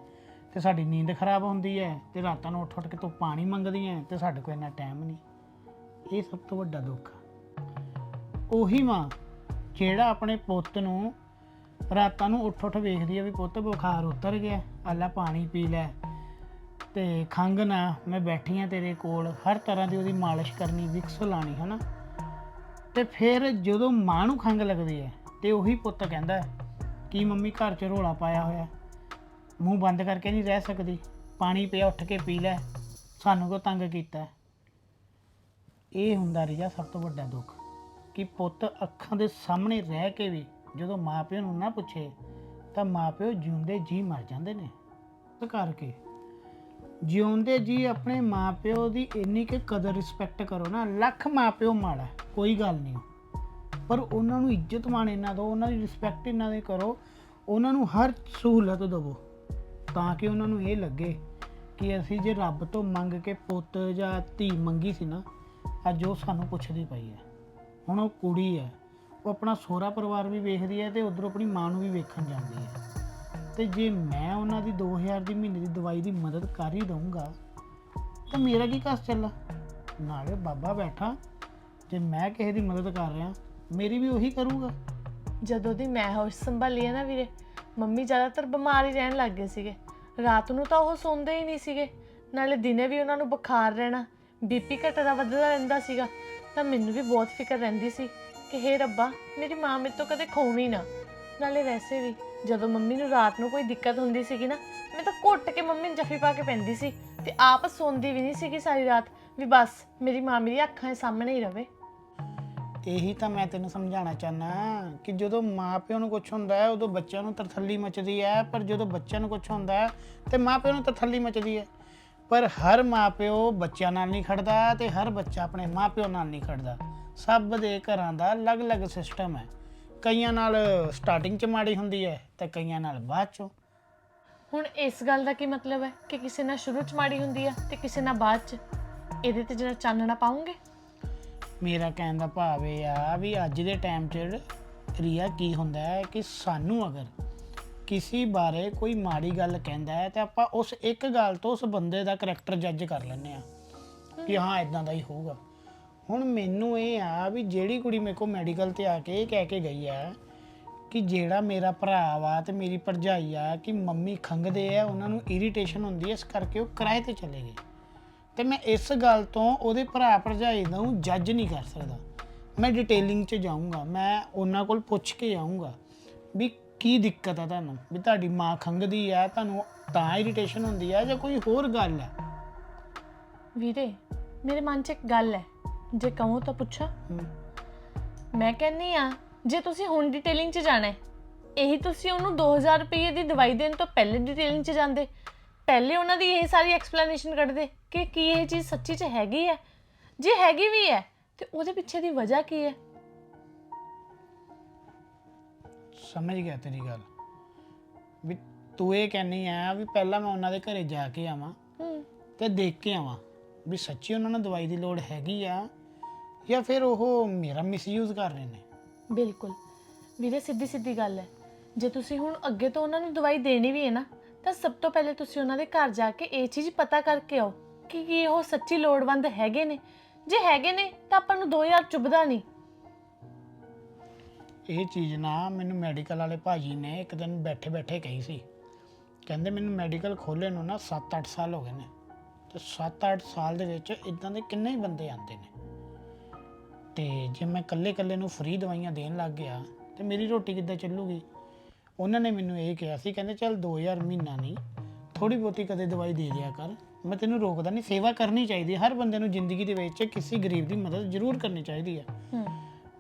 ਤੇ ਸਾਡੀ ਨੀਂਦ ਖਰਾਬ ਹੁੰਦੀ ਹੈ ਤੇ ਰਾਤਾਂ ਨੂੰ ਉੱਠ ਉੱਠ ਕੇ ਤੂੰ ਪਾਣੀ ਮੰਗਦੀ ਹੈ ਤੇ ਸਾਡੇ ਕੋਲ ਇੰਨਾ ਟਾਈਮ ਨਹੀਂ। ਇਹ ਸਭ ਤੋਂ ਵੱਡਾ ਦੁੱਖ ਆ। ਉਹੀ ਮਾਂ, ਜਿਹੜਾ ਆਪਣੇ ਪੁੱਤ ਨੂੰ ਰਾਤਾਂ ਨੂੰ ਉੱਠ ਉੱਠ ਵੇਖਦੀ ਆ ਵੀ ਪੁੱਤ ਬੁਖਾਰ ਉਤਰ ਗਿਆ ਆਲਾ ਪਾਣੀ ਪੀ ਲੈ। ਤੇ ਖੰਗ ਨਾ ਮੈਂ ਬੈਠੀ ਆ ਤੇਰੇ ਕੋਲ, ਹਰ ਤਰ੍ਹਾਂ ਦੀ ਉਹਦੀ ਮਾਲਿਸ਼ ਕਰਨੀ, ਵਿਕਸ ਲਾਣੀ ਹਨਾ? ਤੇ ਫਿਰ ਜਦੋਂ ਮਾਂ ਨੂੰ ਖੰਗ ਲੱਗਦੀ ਹੈ ਤੇ ਉਹੀ ਪੁੱਤ ਕਹਿੰਦਾ, ਕਿ ਮੰਮੀ ਘਰ 'ਚ ਰੋਲਾ ਪਾਇਆ ਹੋਇਆ? ਮੂੰਹ ਬੰਦ ਕਰਕੇ ਨਹੀਂ ਰਹਿ ਸਕਦੀ? ਪਾਣੀ ਪਿਆ, ਉੱਠ ਕੇ ਪੀ ਲੈ। ਸਾਨੂੰ ਕੋ ਤੰਗ ਕੀਤਾ? ਇਹ ਹੁੰਦਾ ਰਿਆ ਸਭ ਤੋਂ ਵੱਡਾ ਦੁੱਖ, ਕਿ ਪੁੱਤ ਅੱਖਾਂ ਦੇ ਸਾਹਮਣੇ ਰਹਿ ਕੇ ਵੀ ਜਦੋਂ ਮਾਪਿਓ ਨੂੰ ਨਾ ਪੁੱਛੇ, ਤਾਂ ਮਾਪਿਓ ਜਿਉਂਦੇ ਜੀ ਮਰ ਜਾਂਦੇ ਨੇ। ਤੇ ਕਰਕੇ ਜਿਉਂਦੇ ਜੀ ਆਪਣੇ ਮਾਪਿਓ ਦੀ ਇੰਨੀ ਕਿ ਕਦਰ ਰਿਸਪੈਕਟ ਕਰੋ ਨਾ, ਲੱਖ ਮਾਪਿਓ ਮਾੜਾ ਕੋਈ ਗੱਲ ਨਹੀਂ। ਪਰ ਉਹਨਾਂ ਨੂੰ ਇੱਜ਼ਤ ਮਾਣ ਇਹਨਾਂ ਦਿਓ, ਉਹਨਾਂ ਦੀ ਰਿਸਪੈਕਟ ਇਹਨਾਂ ਦੀ ਕਰੋ, ਉਹਨਾਂ ਨੂੰ ਹਰ ਸਹੂਲਤ ਦਿਵੋ, ਤਾਂ ਕਿ ਉਹਨਾਂ ਨੂੰ ਇਹ ਲੱਗੇ ਕਿ ਅਸੀਂ ਜੇ ਰੱਬ ਤੋਂ ਮੰਗ ਕੇ ਪੁੱਤ ਜਾਂ ਧੀ ਮੰਗੀ ਸੀ ਨਾ, ਅੱਜ ਉਹ ਸਾਨੂੰ ਪੁੱਛਦੀ ਪਈ ਹੈ। ਹੁਣ ਉਹ ਕੁੜੀ ਹੈ, ਉਹ ਆਪਣਾ ਸਹੁਰਾ ਪਰਿਵਾਰ ਵੀ ਵੇਖਦੀ ਹੈ ਤੇ ਉਧਰੋਂ ਆਪਣੀ ਮਾਂ ਨੂੰ ਵੀ ਵੇਖਣ ਜਾਂਦੀ ਹੈ। ਤੇ ਜੇ ਮੈਂ ਉਹਨਾਂ ਦੀ 2000 ਦੀ ਮਹੀਨੇ ਦੀ ਦਵਾਈ ਦੀ ਮਦਦ ਕਰ ਹੀ ਦਊਂਗਾ, ਤਾਂ ਮੇਰਾ ਕੀ ਕਸ ਚੱਲਾ ਨਾਲੇ ਬਾਬਾ ਬੈਠਾ, ਜੇ ਮੈਂ ਕਿਸੇ ਦੀ ਮਦਦ ਕਰ ਰਿਹਾ, ਮੇਰੀ ਵੀ ਉਹੀ ਕਰੂਗਾ। ਜਦੋਂ ਦੀ ਮੈਂ ਹੋਸ਼ ਸੰਭਾਲੀ ਹੈ ਨਾ ਵੀਰੇ, ਮੰਮੀ ਜ਼ਿਆਦਾਤਰ ਬਿਮਾਰ ਹੀ ਰਹਿਣ ਲੱਗ ਗਏ ਸੀਗੇ। ਰਾਤ ਨੂੰ ਤਾਂ ਉਹ ਸੌਂਦੇ ਹੀ ਨਹੀਂ ਸੀਗੇ। ਨਾਲੇ ਦਿਨੇ ਵੀ ਉਹਨਾਂ ਨੂੰ ਬੁਖਾਰ ਰਹਿਣਾ, ਬੀਪੀ ਘਟਦਾ ਵੱਧਦਾ ਰਹਿੰਦਾ ਸੀਗਾ, ਤਾਂ ਮੈਨੂੰ ਵੀ ਬਹੁਤ ਫਿਕਰ ਰਹਿੰਦੀ ਸੀ ਕਿ ਹੇ ਰੱਬਾ, ਮੇਰੀ ਮਾਂ ਮੇਰੇ ਤੋਂ ਕਦੇ ਖੋਵੀਂ ਨਾ। ਨਾਲੇ ਵੈਸੇ ਵੀ ਜਦੋਂ ਮੰਮੀ ਨੂੰ ਰਾਤ ਨੂੰ ਕੋਈ ਦਿੱਕਤ ਹੁੰਦੀ ਸੀਗੀ ਨਾ, ਮੈਂ ਤਾਂ ਘੁੱਟ ਕੇ ਮੰਮੀ ਨੂੰ ਜੱਫੀ ਪਾ ਕੇ ਪੈਂਦੀ ਸੀ ਤੇ ਆਪ ਸੌਂਦੀ ਵੀ ਨਹੀਂ ਸੀਗੀ ਸਾਰੀ ਰਾਤ ਵੀ ਬਸ ਮੇਰੀ ਮਾਂ ਮੇਰੀ ਅੱਖਾਂ ਦੇ ਸਾਹਮਣੇ ਹੀ ਰਵੇ। ਇਹੀ ਤਾਂ ਮੈਂ ਤੈਨੂੰ ਸਮਝਾਉਣਾ ਚਾਹਨਾ ਕਿ ਜਦੋਂ ਮਾਪਿਆਂ ਨੂੰ ਕੁਝ ਹੁੰਦਾ ਹੈ, ਉਦੋਂ ਬੱਚਿਆਂ ਨੂੰ ਤਰਥੱਲੀ ਮਚਦੀ ਹੈ, ਪਰ ਜਦੋਂ ਬੱਚਿਆਂ ਨੂੰ ਕੁਝ ਹੁੰਦਾ ਹੈ, ਤੇ ਮਾਪਿਆਂ ਨੂੰ ਤਰਥੱਲੀ ਮਚਦੀ ਹੈ। ਪਰ ਹਰ ਮਾਪਿਓ ਬੱਚਿਆਂ ਨਾਲ ਨਹੀਂ ਖੜਦਾ ਤੇ ਹਰ ਬੱਚਾ ਆਪਣੇ ਮਾਪਿਓ ਨਾਲ ਨਹੀਂ ਖੜਦਾ। ਸਭ ਦੇ ਘਰਾਂ ਦਾ ਅਲੱਗ-ਅਲੱਗ ਸਿਸਟਮ ਹੈ। ਕਈਆਂ ਨਾਲ ਸਟਾਰਟਿੰਗ 'ਚ ਮਾੜੀ ਹੁੰਦੀ ਹੈ ਤੇ ਕਈਆਂ ਨਾਲ ਬਾਅਦ 'ਚੋਂ। ਹੁਣ ਇਸ ਗੱਲ ਦਾ ਕੀ ਮਤਲਬ ਹੈ ਕਿ ਕਿਸੇ ਨਾਲ ਸ਼ੁਰੂ ਚ ਮਾੜੀ ਹੁੰਦੀ ਆ ਤੇ ਕਿਸੇ ਨਾਲ ਬਾਅਦ ਚ? ਇਹਦੇ ਤੇ ਜਰਾ ਚਾਨਣਾ ਪਾਉਂਗੇ? ਮੇਰਾ ਕਹਿਣ ਦਾ ਭਾਵ ਇਹ ਆ ਵੀ ਅੱਜ ਦੇ ਟਾਈਮ 'ਚ ਰੀਆ ਕੀ ਹੁੰਦਾ ਹੈ ਕਿ ਸਾਨੂੰ ਅਗਰ ਕਿਸੇ ਬਾਰੇ ਕੋਈ ਮਾੜੀ ਗੱਲ ਕਹਿੰਦਾ ਹੈ ਤੇ ਆਪਾਂ ਉਸ ਇੱਕ ਗੱਲ ਤੋਂ ਉਸ ਬੰਦੇ ਦਾ ਕਰੈਕਟਰ ਜੱਜ ਕਰ ਲੈਂਦੇ ਆ ਕਿ ਹਾਂ ਇਦਾਂ ਦਾ ਹੀ ਹੋਊਗਾ। ਹੁਣ ਮੈਨੂੰ ਇਹ ਆ ਵੀ ਜਿਹੜੀ ਕੁੜੀ ਮੇਰੇ ਕੋਲ ਮੈਡੀਕਲ ਤੇ ਆ ਕੇ ਇਹ ਕਹਿ ਕੇ ਗਈ ਆ ਕਿ ਜਿਹੜਾ ਮੇਰਾ ਭਰਾ ਵਾ ਤੇ ਮੇਰੀ ਭਰਜਾਈ ਆ ਕਿ ਮੰਮੀ ਖੰਗਦੇ ਆ, ਉਹਨਾਂ ਨੂੰ ਇਰੀਟੇਸ਼ਨ ਹੁੰਦੀ ਹੈ ਇਸ ਕਰਕੇ ਉਹ ਕਿਰਾਏ ਤੇ ਚਲੇ ਗਏ। ਤੇ ਮੈਂ ਇਸ ਗੱਲ ਤੋਂ ਉਹਦੇ ਭਰਾ ਭਰਜਾਈ ਨੂੰ ਜੱਜ ਨਹੀਂ ਕਰ ਸਕਦਾ। ਮੈਂ ਡਿਟੇਲਿੰਗ 'ਚ ਜਾਊਂਗਾ, ਮੈਂ ਉਹਨਾਂ ਕੋਲ ਪੁੱਛ ਕੇ ਆਊਂਗਾ ਵੀ ਕੀ ਦਿੱਕਤ ਆ ਤੁਹਾਨੂੰ? ਵੀ ਤੁਹਾਡੀ ਮਾਂ ਖੰਗਦੀ ਆ, ਤੁਹਾਨੂੰ ਤਾਂ ਇਰੀਟੇਸ਼ਨ ਹੁੰਦੀ ਆ ਜਾਂ ਕੋਈ ਹੋਰ ਗੱਲ ਹੈ ਵੀਰੇ, ਮੇਰੇ ਮਨ 'ਚ ਇੱਕ ਗੱਲ ਹੈ। ਜੇ ਕਹੂੰ ਤਾਂ ਪੁੱਛਾਂ। ਮੈਂ ਕਹਿੰਨੀ ਆ ਜੇ ਤੁਸੀਂ ਹੁਣ ਡਿਟੇਲਿੰਗ 'ਚ ਜਾਣਾ ਹੈ ਇਹੀ ਤੁਸੀਂ ਉਹਨੂੰ 2000 ਰੁਪਏ ਦੀ ਦਵਾਈ ਦੇਣ ਤੋਂ ਪਹਿਲੇ ਡਿਟੇਲਿੰਗ 'ਚ ਜਾਂਦੇ ਪਹਿਲੇ ਉਹਨਾਂ ਦੀ ਇਹ ਸਾਰੀ ਐਕਸਪਲੇਨੇਸ਼ਨ ਕੱਢਦੇ ਕਿ ਕੀ ਇਹ ਚੀਜ਼ ਸੱਚੀ 'ਚ ਹੈਗੀ ਹੈ। ਜੇ ਹੈਗੀ ਵੀ ਹੈ ਤੇ ਉਹਦੇ ਪਿੱਛੇ ਦੀ ਵਜ੍ਹਾ ਕੀ ਹੈ? ਸਮਝ ਗਿਆ ਤੇਰੀ ਗੱਲ। ਵੀ ਤੂੰ ਇਹ ਕਹਿੰਨੀ ਆ ਵੀ ਪਹਿਲਾਂ ਮੈਂ ਉਹਨਾਂ ਦੇ ਘਰੇ ਜਾ ਕੇ ਆਵਾਂ ਹੂੰ। ਤੇ ਦੇਖ ਕੇ ਆਵਾਂ ਵੀ ਸੱਚੀ ਉਹਨਾਂ ਨੂੰ ਦਵਾਈ ਦੀ ਲੋੜ ਹੈਗੀ ਆ ਜਾਂ ਫਿਰ ਉਹ ਮੇਰਾ ਮਿਸਯੂਜ਼ ਕਰ ਰਹੇ ਨੇ? ਬਿਲਕੁਲ। ਵੀਰੇ ਸਿੱਧੀ ਸਿੱਧੀ ਗੱਲ ਹੈ। ਜੇ ਤੁਸੀਂ ਹੁਣ ਅੱਗੇ ਤੋਂ ਉਹਨਾਂ ਨੂੰ ਦਵਾਈ ਦੇਣੀ ਵੀ ਹੈ ਨਾ ਤਾਂ ਸਭ ਤੋਂ ਪਹਿਲੇ ਤੁਸੀਂ ਉਹਨਾਂ ਦੇ ਘਰ ਜਾ ਕੇ ਇਹ ਚੀਜ਼ ਪਤਾ ਕਰਕੇ ਆਓ ਕਿ ਕੀ ਉਹ ਸੱਚੀ ਲੋੜਵੰਦ ਹੈਗੇ ਨੇ। ਜੇ ਹੈਗੇ ਨੇ ਤਾਂ ਆਪਾਂ ਨੂੰ 2000 ਚੁੱਭਦਾ ਨਹੀਂ। ਇਹ ਚੀਜ਼ ਨਾ ਮੈਨੂੰ ਮੈਡੀਕਲ ਵਾਲੇ ਭਾਜੀ ਨੇ ਇੱਕ ਦਿਨ ਬੈਠੇ ਬੈਠੇ ਕਹੀ ਸੀ। ਕਹਿੰਦੇ ਮੈਨੂੰ ਮੈਡੀਕਲ ਖੋਲੇ ਨੂੰ ਨਾ 7-8 ਸਾਲ ਹੋ ਗਏ ਨੇ। ਤੇ 7-8 ਸਾਲ ਦੇ ਵਿੱਚ ਇਦਾਂ ਦੇ ਕਿੰਨੇ ਹੀ ਬੰਦੇ ਆਉਂਦੇ ਨੇ। ਤੇ ਜੇ ਮੈਂ ਇਕੱਲੇ-ਇਕੱਲੇ ਨੂੰ ਫ੍ਰੀ ਦਵਾਈਆਂ ਦੇਣ ਲੱਗ ਗਿਆ ਤੇ ਮੇਰੀ ਰੋਟੀ ਕਿੱਦਾਂ ਚੱਲੂਗੀ? ਉਹਨਾਂ ਨੇ ਮੈਨੂੰ ਇਹ ਕਿਹਾ ਸੀ ਕਹਿੰਦੇ ਚੱਲ 2000 ਮਹੀਨਾ ਨਹੀਂ ਥੋੜੀ ਬਹੁਤੀ ਕਦੇ ਦਵਾਈ ਦੇ ਦਿਆ ਕਰ ਮੈਂ ਤੈਨੂੰ ਰੋਕਦਾ ਨਹੀਂ ਸੇਵਾ ਕਰਨੀ ਚਾਹੀਦੀ ਹੈ ਹਰ ਬੰਦੇ ਨੂੰ ਜ਼ਿੰਦਗੀ ਦੇ ਵਿੱਚ ਕਿਸੇ ਗਰੀਬ ਦੀ ਮਦਦ ਜ਼ਰੂਰ ਕਰਨੀ ਚਾਹੀਦੀ ਹੈ। ਹੂੰ।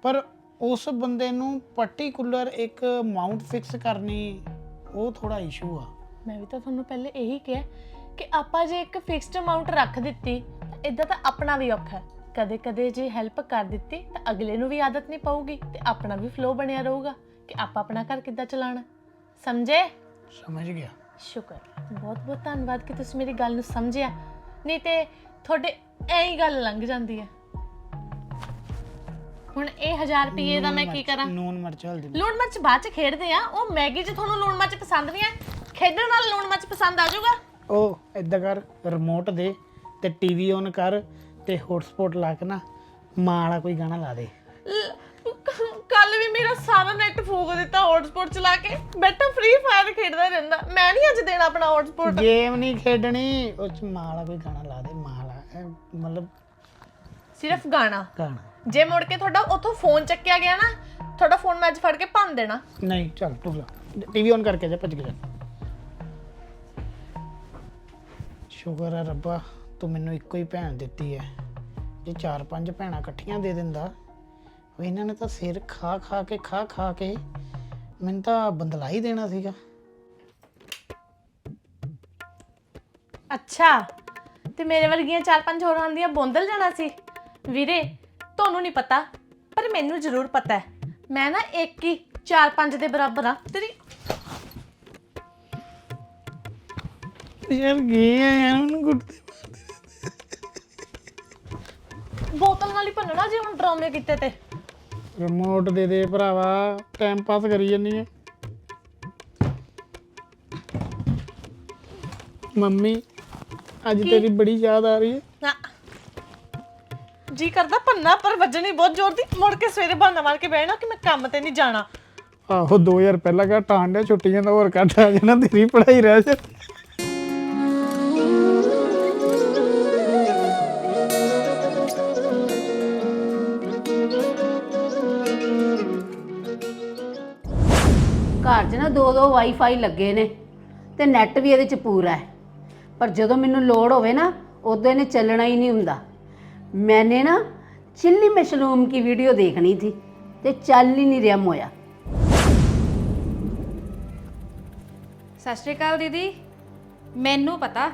ਪਰ ਉਸ ਬੰਦੇ ਨੂੰ ਪਾਰਟਿਕੂਲਰ ਇੱਕ ਅਮਾਉਂਟ ਫਿਕਸ ਕਰਨੀ ਉਹ ਥੋੜਾ ਇਸ਼ੂ ਆ। ਮੈਂ ਵੀ ਤਾਂ ਤੁਹਾਨੂੰ ਪਹਿਲੇ ਇਹੀ ਕਿਹਾ ਕਿ ਆਪਾਂ ਜੇ ਇੱਕ ਫਿਕਸਡ ਅਮਾਉਂਟ ਰੱਖ ਦਿੱਤੀ ਇਦਾਂ ਤਾਂ ਆਪਣਾ ਵੀ ਔਖਾ ਹੈ। ਕਦੇ ਕਦੇ ਜੇ ਹੈਲਪ ਕਰ ਦਿੱਤੀ ਤਾਂ ਅਗਲੇ ਨੂੰ ਵੀ ਆਦਤ ਨਹੀਂ ਪਊਗੀ ਤੇ ਆਪਣਾ ਵੀ ਫਲੋ ਬਣਿਆ ਰਹੂਗਾ ਕਿ ਆਪਾਂ ਆਪਣਾ ਘਰ ਕਿੱਦਾਂ ਚਲਾਉਣਾ। ਸਮਝੇ? ਸਮਝ ਗਿਆ। ਸ਼ੁਕਰ। ਬਹੁਤ ਬਹੁਤ ਧੰਨਵਾਦ ਕਿ ਤੁਸੀਂ ਮੇਰੀ ਗੱਲ ਨੂੰ ਸਮਝਿਆ। ਨਹੀਂ ਤੇ ਤੁਹਾਡੇ ਐਂ ਹੀ ਗੱਲ ਲੰਘ ਜਾਂਦੀ ਹੈ। ਹੁਣ ਇਹ 1000 ਰੁਪਏ ਦਾ ਮੈਂ ਕੀ ਕਰਾਂ? ਨੂਨ ਮਿਰਚ ਹਲਦੀ ਲੂਣ ਮਿਰਚ ਬਾਅਦ ਚ ਖੇਡਦੇ ਆ। ਉਹ ਮੈਗੀ ਚ ਤੁਹਾਨੂੰ ਲੂਣ ਮਿਰਚ ਪਸੰਦ ਨਹੀਂ ਹੈ? ਖੇਡਣ ਨਾਲ ਲੂਣ ਮਿਰਚ ਪਸੰਦ ਆ ਜਾਊਗਾ। ਉਹ ਏਦਾਂ ਕਰ ਰਿਮੋਟ ਦੇ ਤੇ ਟੀਵੀ ਔਨ ਕਰ ਤੇ ਹੌਟਸਪੌਟ ਲਾ ਕੇ ਨਾ ਮਾਂ ਵਾਲਾ ਕੋਈ ਗਾਣਾ ਲਾ ਦੇ। ਕੱਲ ਵੀ ਮੇਰਾ ਸਾਰਾ ਨੈਟ ਫੂਕ ਦਿੱਤਾ ਹੌਟਸਪੌਟ ਚਲਾ ਕੇ। ਬੈਠਾ ਫ੍ਰੀ ਫਾਇਰ ਖੇਡਦਾ ਰਹਿੰਦਾ। ਮੈਂ ਨਹੀਂ ਅੱਜ ਦੇਣਾ ਆਪਣਾ ਹੌਟਸਪੌਟ ਗੇਮ ਨਹੀਂ ਖੇਡਣੀ ਉਹ ਚ ਮਾਂ ਵਾਲਾ ਕੋਈ ਗਾਣਾ ਲਾ ਦੇ ਮਾਂ ਵਾਲਾ। ਮਤਲਬ ਸਿਰਫ ਗਾਣਾ। ਗਾਣਾ। ਜੇ ਮੁੜ ਕੇ ਤੁਹਾਡਾ ਉੱਥੋਂ ਫੋਨ ਚੱਕਿਆ ਗਿਆ ਨਾ ਤੁਹਾਡਾ ਫੋਨ ਮੈਂ ਅੱਜ ਫੜ ਕੇ ਭੰਨ ਦੇਣਾ। ਨਹੀਂ ਚੱਲ ਤੂੰ ਲਾ। ਟੀਵੀ ਔਨ ਕਰਕੇ ਜਾ ਭੱਜ ਕੇ ਜਾ। ਸ਼ੁਕਰ ਹੈ ਰੱਬਾ। ਤੂੰ ਮੈਨੂੰ ਇੱਕੋ ਹੀ ਭੈਣ ਦਿੱਤੀ ਹੈ ਜੇ ਚਾਰ ਪੰਜ ਭੈਣਾਂ ਇਕੱਠੀਆਂ ਦੇ ਦਿੰਦਾ ਉਹ ਇਹਨਾਂ ਨੇ ਤਾਂ ਸਿਰ ਖਾ ਖਾ ਕੇ ਖਾ ਖਾ ਕੇ ਮੈਨੂੰ ਤਾਂ ਬੰਦਲਾ ਹੀ ਦੇਣਾ ਸੀਗਾ। ਅੱਛਾ ਤੇ ਮੇਰੇ ਵਰਗੀਆਂ ਚਾਰ ਪੰਜ ਹੋਰ ਆਂਦੀਆਂ ਬੋਂਦਲ ਜਾਣਾ ਸੀ? ਵੀਰੇ ਤੁਹਾਨੂੰ ਨਹੀਂ ਪਤਾ ਪਰ ਮੈਨੂੰ ਜ਼ਰੂਰ ਪਤਾ ਹੈ ਮੈਂ ਨਾ ਇੱਕ ਹੀ ਚਾਰ ਪੰਜ ਦੇ ਬਰਾਬਰ ਆ ਤੇਰੀ ਯਾਰ ਗਏ ਆ ਯਾਰ ਉਹਨੂੰ ਗੁੱਟਦੇ ਬੋਤਲ ਨਾਲ ਹੀ ਭੰਨਣਾ ਜੇ ਹੁਣ ਡਰਾਮੇ ਕੀਤੇ ਤੇ। ਰਿਮੋਟ ਦੇ ਦੇ ਭਰਾਵਾ ਟਾਈਮ ਪਾਸ ਕਰੀ ਜੰਨੀ ਹੈ ਮੰਮੀ ਅੱਜ ਤੇਰੀ ਬੜੀ ਯਾਦ ਆ ਰਹੀ ਹੈ ਨਾ। ਜੀ ਕਰਦਾ ਭੰਨਾ ਪਰ ਵੱਜਣੀ ਬਹੁਤ ਜ਼ੋਰ ਦੀ। ਮੁੜ ਕੇ ਸਵੇਰੇ ਬਹਾਨਾ ਮਾਰ ਕੇ ਬਹਿਣਾ ਕਿ ਮੈਂ ਕੰਮ ਤੇ ਨਹੀਂ ਜਾਣਾ। ਆਹੋ 2000 ਪਹਿਲਾਂ ਕਾ ਟਾਂਡੇ ਛੁੱਟੀਆਂ ਦਾ ਹੋਰ ਕੱਟ ਆ ਜਾਣਾ ਤੇਰੀ ਪੜ੍ਹਾਈ ਰਹਿ ਜਾ ਘਰ 'ਚ ਨਾ ਦੋ ਦੋ ਵਾਈਫਾਈ ਲੱਗੇ ਨੇ ਤੇ ਨੈੱਟ ਵੀ ਇਹਦੇ 'ਚ ਪੂਰਾ ਹੈ। ਪਰ ਜਦੋਂ ਮੈਨੂੰ ਲੋੜ ਹੋਵੇ ਨਾ ਉਦੋਂ ਇਹਨੇ ਚੱਲਣਾ ਹੀ ਨਹੀਂ ਹੁੰਦਾ। ਮੈਨੇ ਨਾ ਚਿੱਲੀ ਮਸ਼ਰੂਮ ਕੀ ਵੀਡੀਓ ਦੇਖਣੀ ਸੀ ਤੇ ਚੱਲ ਹੀ ਨਹੀਂ ਰਿਹਾ ਮੋਇਆ। ਸਤਿ ਸ਼੍ਰੀ ਅਕਾਲ ਦੀਦੀ। ਮੈਨੂੰ ਪਤਾ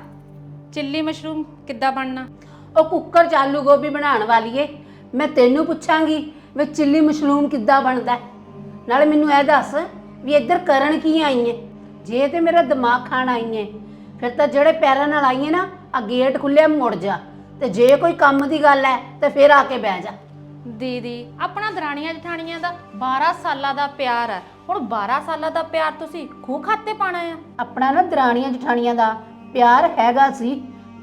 ਚਿੱਲੀ ਮਸ਼ਰੂਮ ਕਿੱਦਾਂ ਬਣਨਾ। ਉਹ ਕੁੱਕਰ 'ਚ ਆਲੂ ਗੋਭੀ ਬਣਾਉਣ ਵਾਲੀ ਏ ਮੈਂ ਤੈਨੂੰ ਪੁੱਛਾਂਗੀ ਵੀ ਚਿੱਲੀ ਮਸ਼ਰੂਮ ਕਿੱਦਾਂ ਬਣਦਾ ਨਾਲੇ ਮੈਨੂੰ ਇਹ ਦੱਸ ਵੀ ਇੱਧਰ ਕਰਨ ਕੀ ਆਈ ਏ ਜੇ ਤੇ ਮੇਰਾ ਦਿਮਾਗ ਖਾਣ ਆਈ ਏ ਫਿਰ ਤਾਂ ਜਿਹੜੇ ਪੈਰਾਂ ਨਾਲ ਆਈ ਏ ਨਾ ਆ ਗੇਟ ਖੁੱਲਿਆ ਮੁੜ ਜਾ। ਤੇ ਜੇ ਕੋਈ ਕੰਮ ਦੀ ਗੱਲ ਹੈ ਤੇ ਫਿਰ ਆ ਕੇ ਬਹਿ ਜਾ। ਦੀਦੀ ਆਪਣਾ ਦਰਾਣੀਆਂ ਜਠਾਣੀਆਂ ਦਾ 12 ਸਾਲਾਂ ਦਾ ਪਿਆਰ ਹੈ ਹੁਣ 12 ਸਾਲਾਂ ਦਾ ਪਿਆਰ ਤੁਸੀਂ ਖੂਹ ਖਾਤੇ ਪਾਣਾ ਆ ਆਪਣਾ ਨਾ ਦਰਾਣੀਆਂ ਜਠਾਣੀਆਂ ਦਾ ਪਿਆਰ ਹੈਗਾ ਸੀ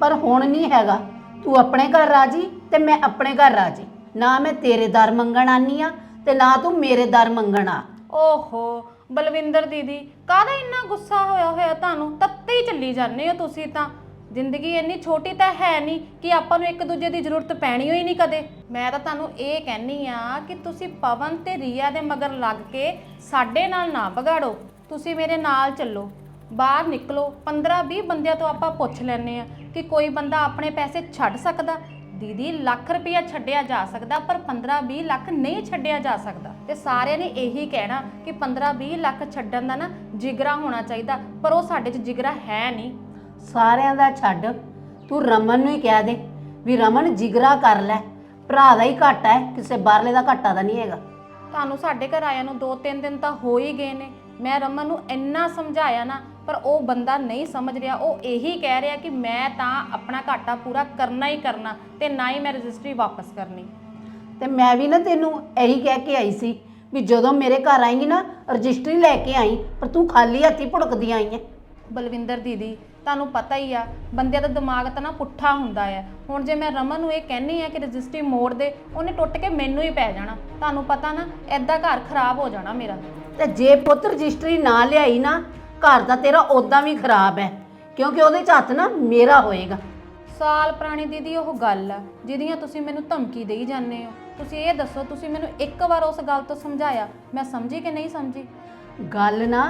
ਪਰ ਹੁਣ ਨਹੀਂ ਹੈਗਾ। ਤੂੰ ਆਪਣੇ ਘਰ ਰਾਜੀ ਤੇ ਮੈਂ ਆਪਣੇ ਘਰ ਰਾਜੀ। ਨਾ ਮੈਂ ਤੇਰੇ ਦਰ ਮੰਗਣ ਆਨੀ ਆ ਤੇ ਨਾ ਤੂੰ ਮੇਰੇ ਦਰ ਮੰਗਣ ਆ। ਓਹੋ ਬਲਵਿੰਦਰ ਦੀਦੀ, ਕਾਹਦਾ ਇੰਨਾ ਗੁੱਸਾ ਹੋਇਆ ਹੋਇਆ ਤੁਹਾਨੂੰ? ਤੱਤੇ ਚੱਲੀ ਜਾਂਦੇ ਹੋ ਤੁਸੀਂ ਤਾਂ। ਜ਼ਿੰਦਗੀ ਇੰਨੀ ਛੋਟੀ ਤਾਂ ਹੈ ਨਹੀਂ ਕਿ ਆਪਾਂ ਨੂੰ ਇੱਕ ਦੂਜੇ ਦੀ ਜ਼ਰੂਰਤ ਪੈਣੀ ਹੋਈ ਨਹੀਂ ਕਦੇ। ਮੈਂ ਤਾਂ ਤੁਹਾਨੂੰ ਇਹ ਕਹਿਨੀ ਆ ਕਿ ਤੁਸੀਂ ਪਵਨ ਤੇ ਰੀਆ ਦੇ ਮਗਰ ਲੱਗ ਕੇ ਸਾਡੇ ਨਾਲ ਨਾ ਵਿਗਾੜੋ। ਤੁਸੀਂ ਮੇਰੇ ਨਾਲ ਚੱਲੋ। ਬਾਹਰ ਨਿਕਲੋ। 15-20 ਬੰਦਿਆਂ ਤੋਂ ਆਪਾਂ ਪੁੱਛ ਲੈਨੇ ਆ ਕਿ ਕੋਈ ਬੰਦਾ ਆਪਣੇ ਪੈਸੇ ਛੱਡ ਸਕਦਾ ਦੀਦੀ ਲੱਖ ਰੁਪਇਆ ਛੱਡਿਆ ਜਾ ਸਕਦਾ ਪਰ 15-20 ਲੱਖ ਨਹੀਂ ਛੱਡਿਆ ਜਾ ਸਕਦਾ। ਤੇ ਸਾਰਿਆਂ ਨੇ ਇਹੀ ਕਹਿਣਾ ਕਿ 15-20 ਲੱਖ ਛੱਡਣ ਦਾ ਨਾ ਜਿਗਰਾ ਹੋਣਾ ਚਾਹੀਦਾ ਪਰ ਉਹ ਸਾਡੇ 'ਚ ਜਿਗਰਾ ਹੈ ਨਹੀਂ। ਸਾਰਿਆਂ ਦਾ ਛੱਡ ਤੂੰ ਰਮਨ ਨੂੰ ਹੀ ਕਹਿ ਦੇ ਵੀ ਰਮਨ ਜਿਗਰਾ ਕਰ ਲੈ ਭਰਾ ਦਾ ਹੀ ਘਾਟਾ ਹੈ ਕਿਸੇ ਬਾਹਰਲੇ ਦਾ ਘਾਟਾ ਤਾਂ ਨਹੀਂ ਹੈਗਾ। ਤੁਹਾਨੂੰ ਸਾਡੇ ਘਰ ਆਇਆ ਨੂੰ 2-3 ਦਿਨ ਤਾਂ ਹੋ ਹੀ ਗਏ ਨੇ। ਮੈਂ ਰਮਨ ਨੂੰ ਇੰਨਾ ਸਮਝਾਇਆ ਨਾ ਪਰ ਉਹ ਬੰਦਾ ਨਹੀਂ ਸਮਝ ਰਿਹਾ ਉਹ ਇਹੀ ਕਹਿ ਰਿਹਾ ਕਿ ਮੈਂ ਤਾਂ ਆਪਣਾ ਘਾਟਾ ਪੂਰਾ ਕਰਨਾ ਹੀ ਕਰਨਾ ਤੇ ਨਾ ਹੀ ਮੈਂ ਰਜਿਸਟਰੀ ਵਾਪਸ ਕਰਨੀ। ਤੇ ਮੈਂ ਵੀ ਨਾ ਤੈਨੂੰ ਇਹੀ ਕਹਿ ਕੇ ਆਈ ਸੀ ਵੀ ਜਦੋਂ ਮੇਰੇ ਘਰ ਆਏਂਗੀ ਨਾ ਰਜਿਸਟਰੀ ਲੈ ਕੇ ਆਈ ਪਰ ਤੂੰ ਖਾਲੀ ਹੱਥੀ ਭੁੜਕਦੀ ਆਈ ਹੈ ਬਲਵਿੰਦਰ ਦੀਦੀ ਤੁਹਾਨੂੰ ਪਤਾ ਹੀ ਆ ਬੰਦਿਆਂ ਦਾ ਦਿਮਾਗ ਤਾਂ ਨਾ ਪੁੱਠਾ ਹੁੰਦਾ ਆ। ਹੁਣ ਜੇ ਮੈਂ ਰਮਨ ਨੂੰ ਇਹ ਕਹਿਨੀ ਆ ਕਿ ਰਜਿਸਟਰੀ ਮੋੜ ਦੇ ਉਹਨੇ ਟੁੱਟ ਕੇ ਮੈਨੂੰ ਹੀ ਪੈ ਜਾਣਾ। ਤੁਹਾਨੂੰ ਪਤਾ ਨਾ ਐਦਾਂ ਘਰ ਖਰਾਬ ਹੋ ਜਾਣਾ ਮੇਰਾ। ਤੇ ਜੇ ਪੁੱਤ ਰਜਿਸਟਰੀ ਨਾ ਲਿਆਈ ਨਾ ਘਰ ਦਾ ਤੇਰਾ ਉਦਾਂ ਵੀ ਖਰਾਬ ਹੈ ਕਿਉਂਕਿ ਉਹਦੇ ਚ ਹੱਥ ਨਾ ਮੇਰਾ ਹੋਏਗਾ। ਸਾਲ ਪੁਰਾਣੀ ਦੀਦੀ ਉਹ ਗੱਲ ਆ ਜਿਹਦੀਆਂ ਤੁਸੀਂ ਮੈਨੂੰ ਧਮਕੀ ਦੇਈ ਜਾਂਦੇ ਹੋ। ਤੁਸੀਂ ਇਹ ਦੱਸੋ ਤੁਸੀਂ ਮੈਨੂੰ ਇੱਕ ਵਾਰ ਉਸ ਗੱਲ ਤੋਂ ਸਮਝਾਇਆ? ਮੈਂ ਸਮਝੀ ਕਿ ਨਹੀਂ ਸਮਝੀ? ਗੱਲ ਨਾ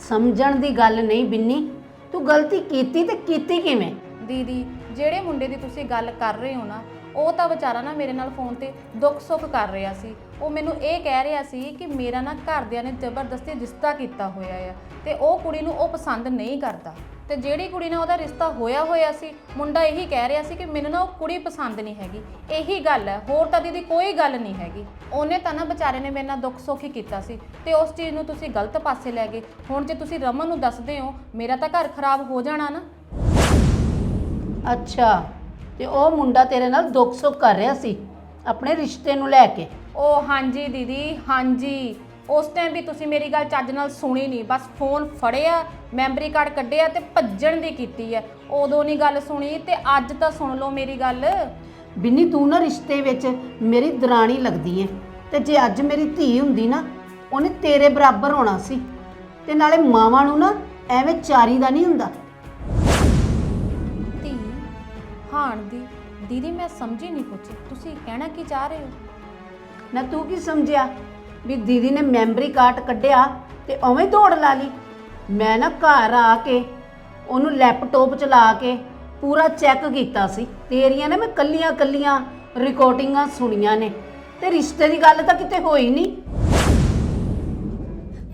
ਸਮਝਣ ਦੀ ਗੱਲ ਨਹੀਂ ਬਿੰਨੀ। ਤੂੰ ਗਲਤੀ ਕੀਤੀ ਤੇ ਕੀਤੀ ਕਿਵੇਂ? ਦੀਦੀ ਜਿਹੜੇ ਮੁੰਡੇ ਦੀ ਤੁਸੀਂ ਗੱਲ ਕਰ ਰਹੇ ਹੋ ਨਾ ਉਹ ਤਾਂ ਵਿਚਾਰਾ ਨਾ ਮੇਰੇ ਨਾਲ ਫੋਨ ਤੇ ਦੁੱਖ ਸੁੱਖ ਕਰ ਰਿਹਾ ਸੀ। ਉਹ ਮੈਨੂੰ ਇਹ ਕਹਿ ਰਿਹਾ ਸੀ ਕਿ ਮੇਰਾ ਨਾ ਘਰਦਿਆਂ ਨੇ ਜ਼ਬਰਦਸਤੀ ਰਿਸ਼ਤਾ ਕੀਤਾ ਹੋਇਆ ਆ ਤੇ ਉਹ ਕੁੜੀ ਨੂੰ ਉਹ ਪਸੰਦ ਨਹੀਂ ਕਰਦਾ। ਤੇ ਜਿਹੜੀ ਕੁੜੀ ਨਾਲ ਉਹਦਾ ਰਿਸ਼ਤਾ ਹੋਇਆ ਹੋਇਆ ਸੀ, ਮੁੰਡਾ ਇਹੀ ਕਹਿ ਰਿਹਾ ਸੀ ਕਿ ਮੈਨੂੰ ਨਾ ਉਹ ਕੁੜੀ ਪਸੰਦ ਨਹੀਂ ਹੈਗੀ। ਇਹੀ ਗੱਲ ਹੈ, ਹੋਰ ਤਾਂ ਦੀਦੀ ਕੋਈ ਗੱਲ ਨਹੀਂ ਹੈਗੀ। ਉਹਨੇ ਤਾਂ ਨਾ ਵਿਚਾਰੇ ਨੇ ਮੇਰੇ ਨਾਲ ਦੁੱਖ ਸੁੱਖ ਹੀ ਕੀਤਾ ਸੀ ਤੇ ਉਸ ਚੀਜ਼ ਨੂੰ ਤੁਸੀਂ ਗਲਤ ਪਾਸੇ ਲੈ ਗਏ। ਹੁਣ ਜੇ ਤੁਸੀਂ ਰਮਨ ਨੂੰ ਦੱਸਦੇ ਹੋ, ਮੇਰਾ ਤਾਂ ਘਰ ਖਰਾਬ ਹੋ ਜਾਣਾ ਨਾ। ਅੱਛਾ, ਤੇ ਉਹ ਮੁੰਡਾ ਤੇਰੇ ਨਾਲ ਦੁੱਖ ਸੁੱਖ ਕਰ ਰਿਹਾ ਸੀ, ਆਪਣੇ ਰਿਸ਼ਤੇ ਨੂੰ ਲੈ ਕੇ। ਓ ਹਾਂਜੀ ਦੀਦੀ ਹਾਂਜੀ। ਉਸ ਟਾਈਮ ਵੀ ਤੁਸੀਂ ਮੇਰੀ ਗੱਲ ਚੱਜ ਨਾਲ ਸੁਣੀ ਨਹੀਂ। ਬਸ ਫੋਨ ਫੜਿਆ ਮੈਮਰੀ ਕਾਰਡ ਕੱਢਿਆ ਤੇ ਭੱਜਣ ਦੀ ਕੀਤੀ ਹੈ ਉਦੋਂ ਨਹੀਂ ਗੱਲ ਸੁਣੀ ਤੇ ਅੱਜ ਤਾਂ ਸੁਣ ਲਓ ਮੇਰੀ ਗੱਲ। ਬਿੰਨੀ ਤੂੰ ਨਾ ਰਿਸ਼ਤੇ ਵਿੱਚ ਮੇਰੀ ਦਰਾਣੀ ਲੱਗਦੀ ਏ ਤੇ ਜੇ ਅੱਜ ਮੇਰੀ ਧੀ ਹੁੰਦੀ ਨਾ ਉਹਨੇ ਤੇਰੇ ਬਰਾਬਰ ਹੋਣਾ ਸੀ। ਤੇ ਨਾਲੇ ਮਾਵਾਂ ਨੂੰ ਨਾ ਐਵੇਂ ਚਾਰੀ ਦਾ ਨਹੀਂ ਹੁੰਦਾ। ਧੀ ਹਾਣ ਦੀ। ਦੀਦੀ ਮੈਂ ਸਮਝੀ ਨਹੀਂ ਕੁਛ। ਤੁਸੀਂ ਕਹਿਣਾ ਕੀ ਚਾਹ ਰਹੇ ਹੋ? ਨਾ ਤੂੰ ਕੀ ਸਮਝਿਆ? ਵੀ ਦੀਦੀ ਨੇ ਮੈਮਰੀ ਕਾਰਡ ਕੱਢਿਆ ਤੇ ਉਵੇਂ ਦੌੜ ਲਾ ਲਈ। ਮੈਂ ਨਾ ਘਰ ਆ ਕੇ ਉਹਨੂੰ ਲੈਪਟਾਪ ਚਲਾ ਕੇ ਪੂਰਾ ਚੈੱਕ ਕੀਤਾ ਸੀ। ਤੇਰੀਆਂ ਨੇ ਮੈਂ ਕੱਲੀਆਂ ਕੱਲੀਆਂ ਰਿਕਾਰਡਿੰਗਾਂ ਸੁਣੀਆਂ ਨੇ ਤੇ ਰਿਸ਼ਤੇ ਦੀ ਗੱਲ ਤਾਂ ਕਿਤੇ ਹੋਈ ਨਹੀਂ।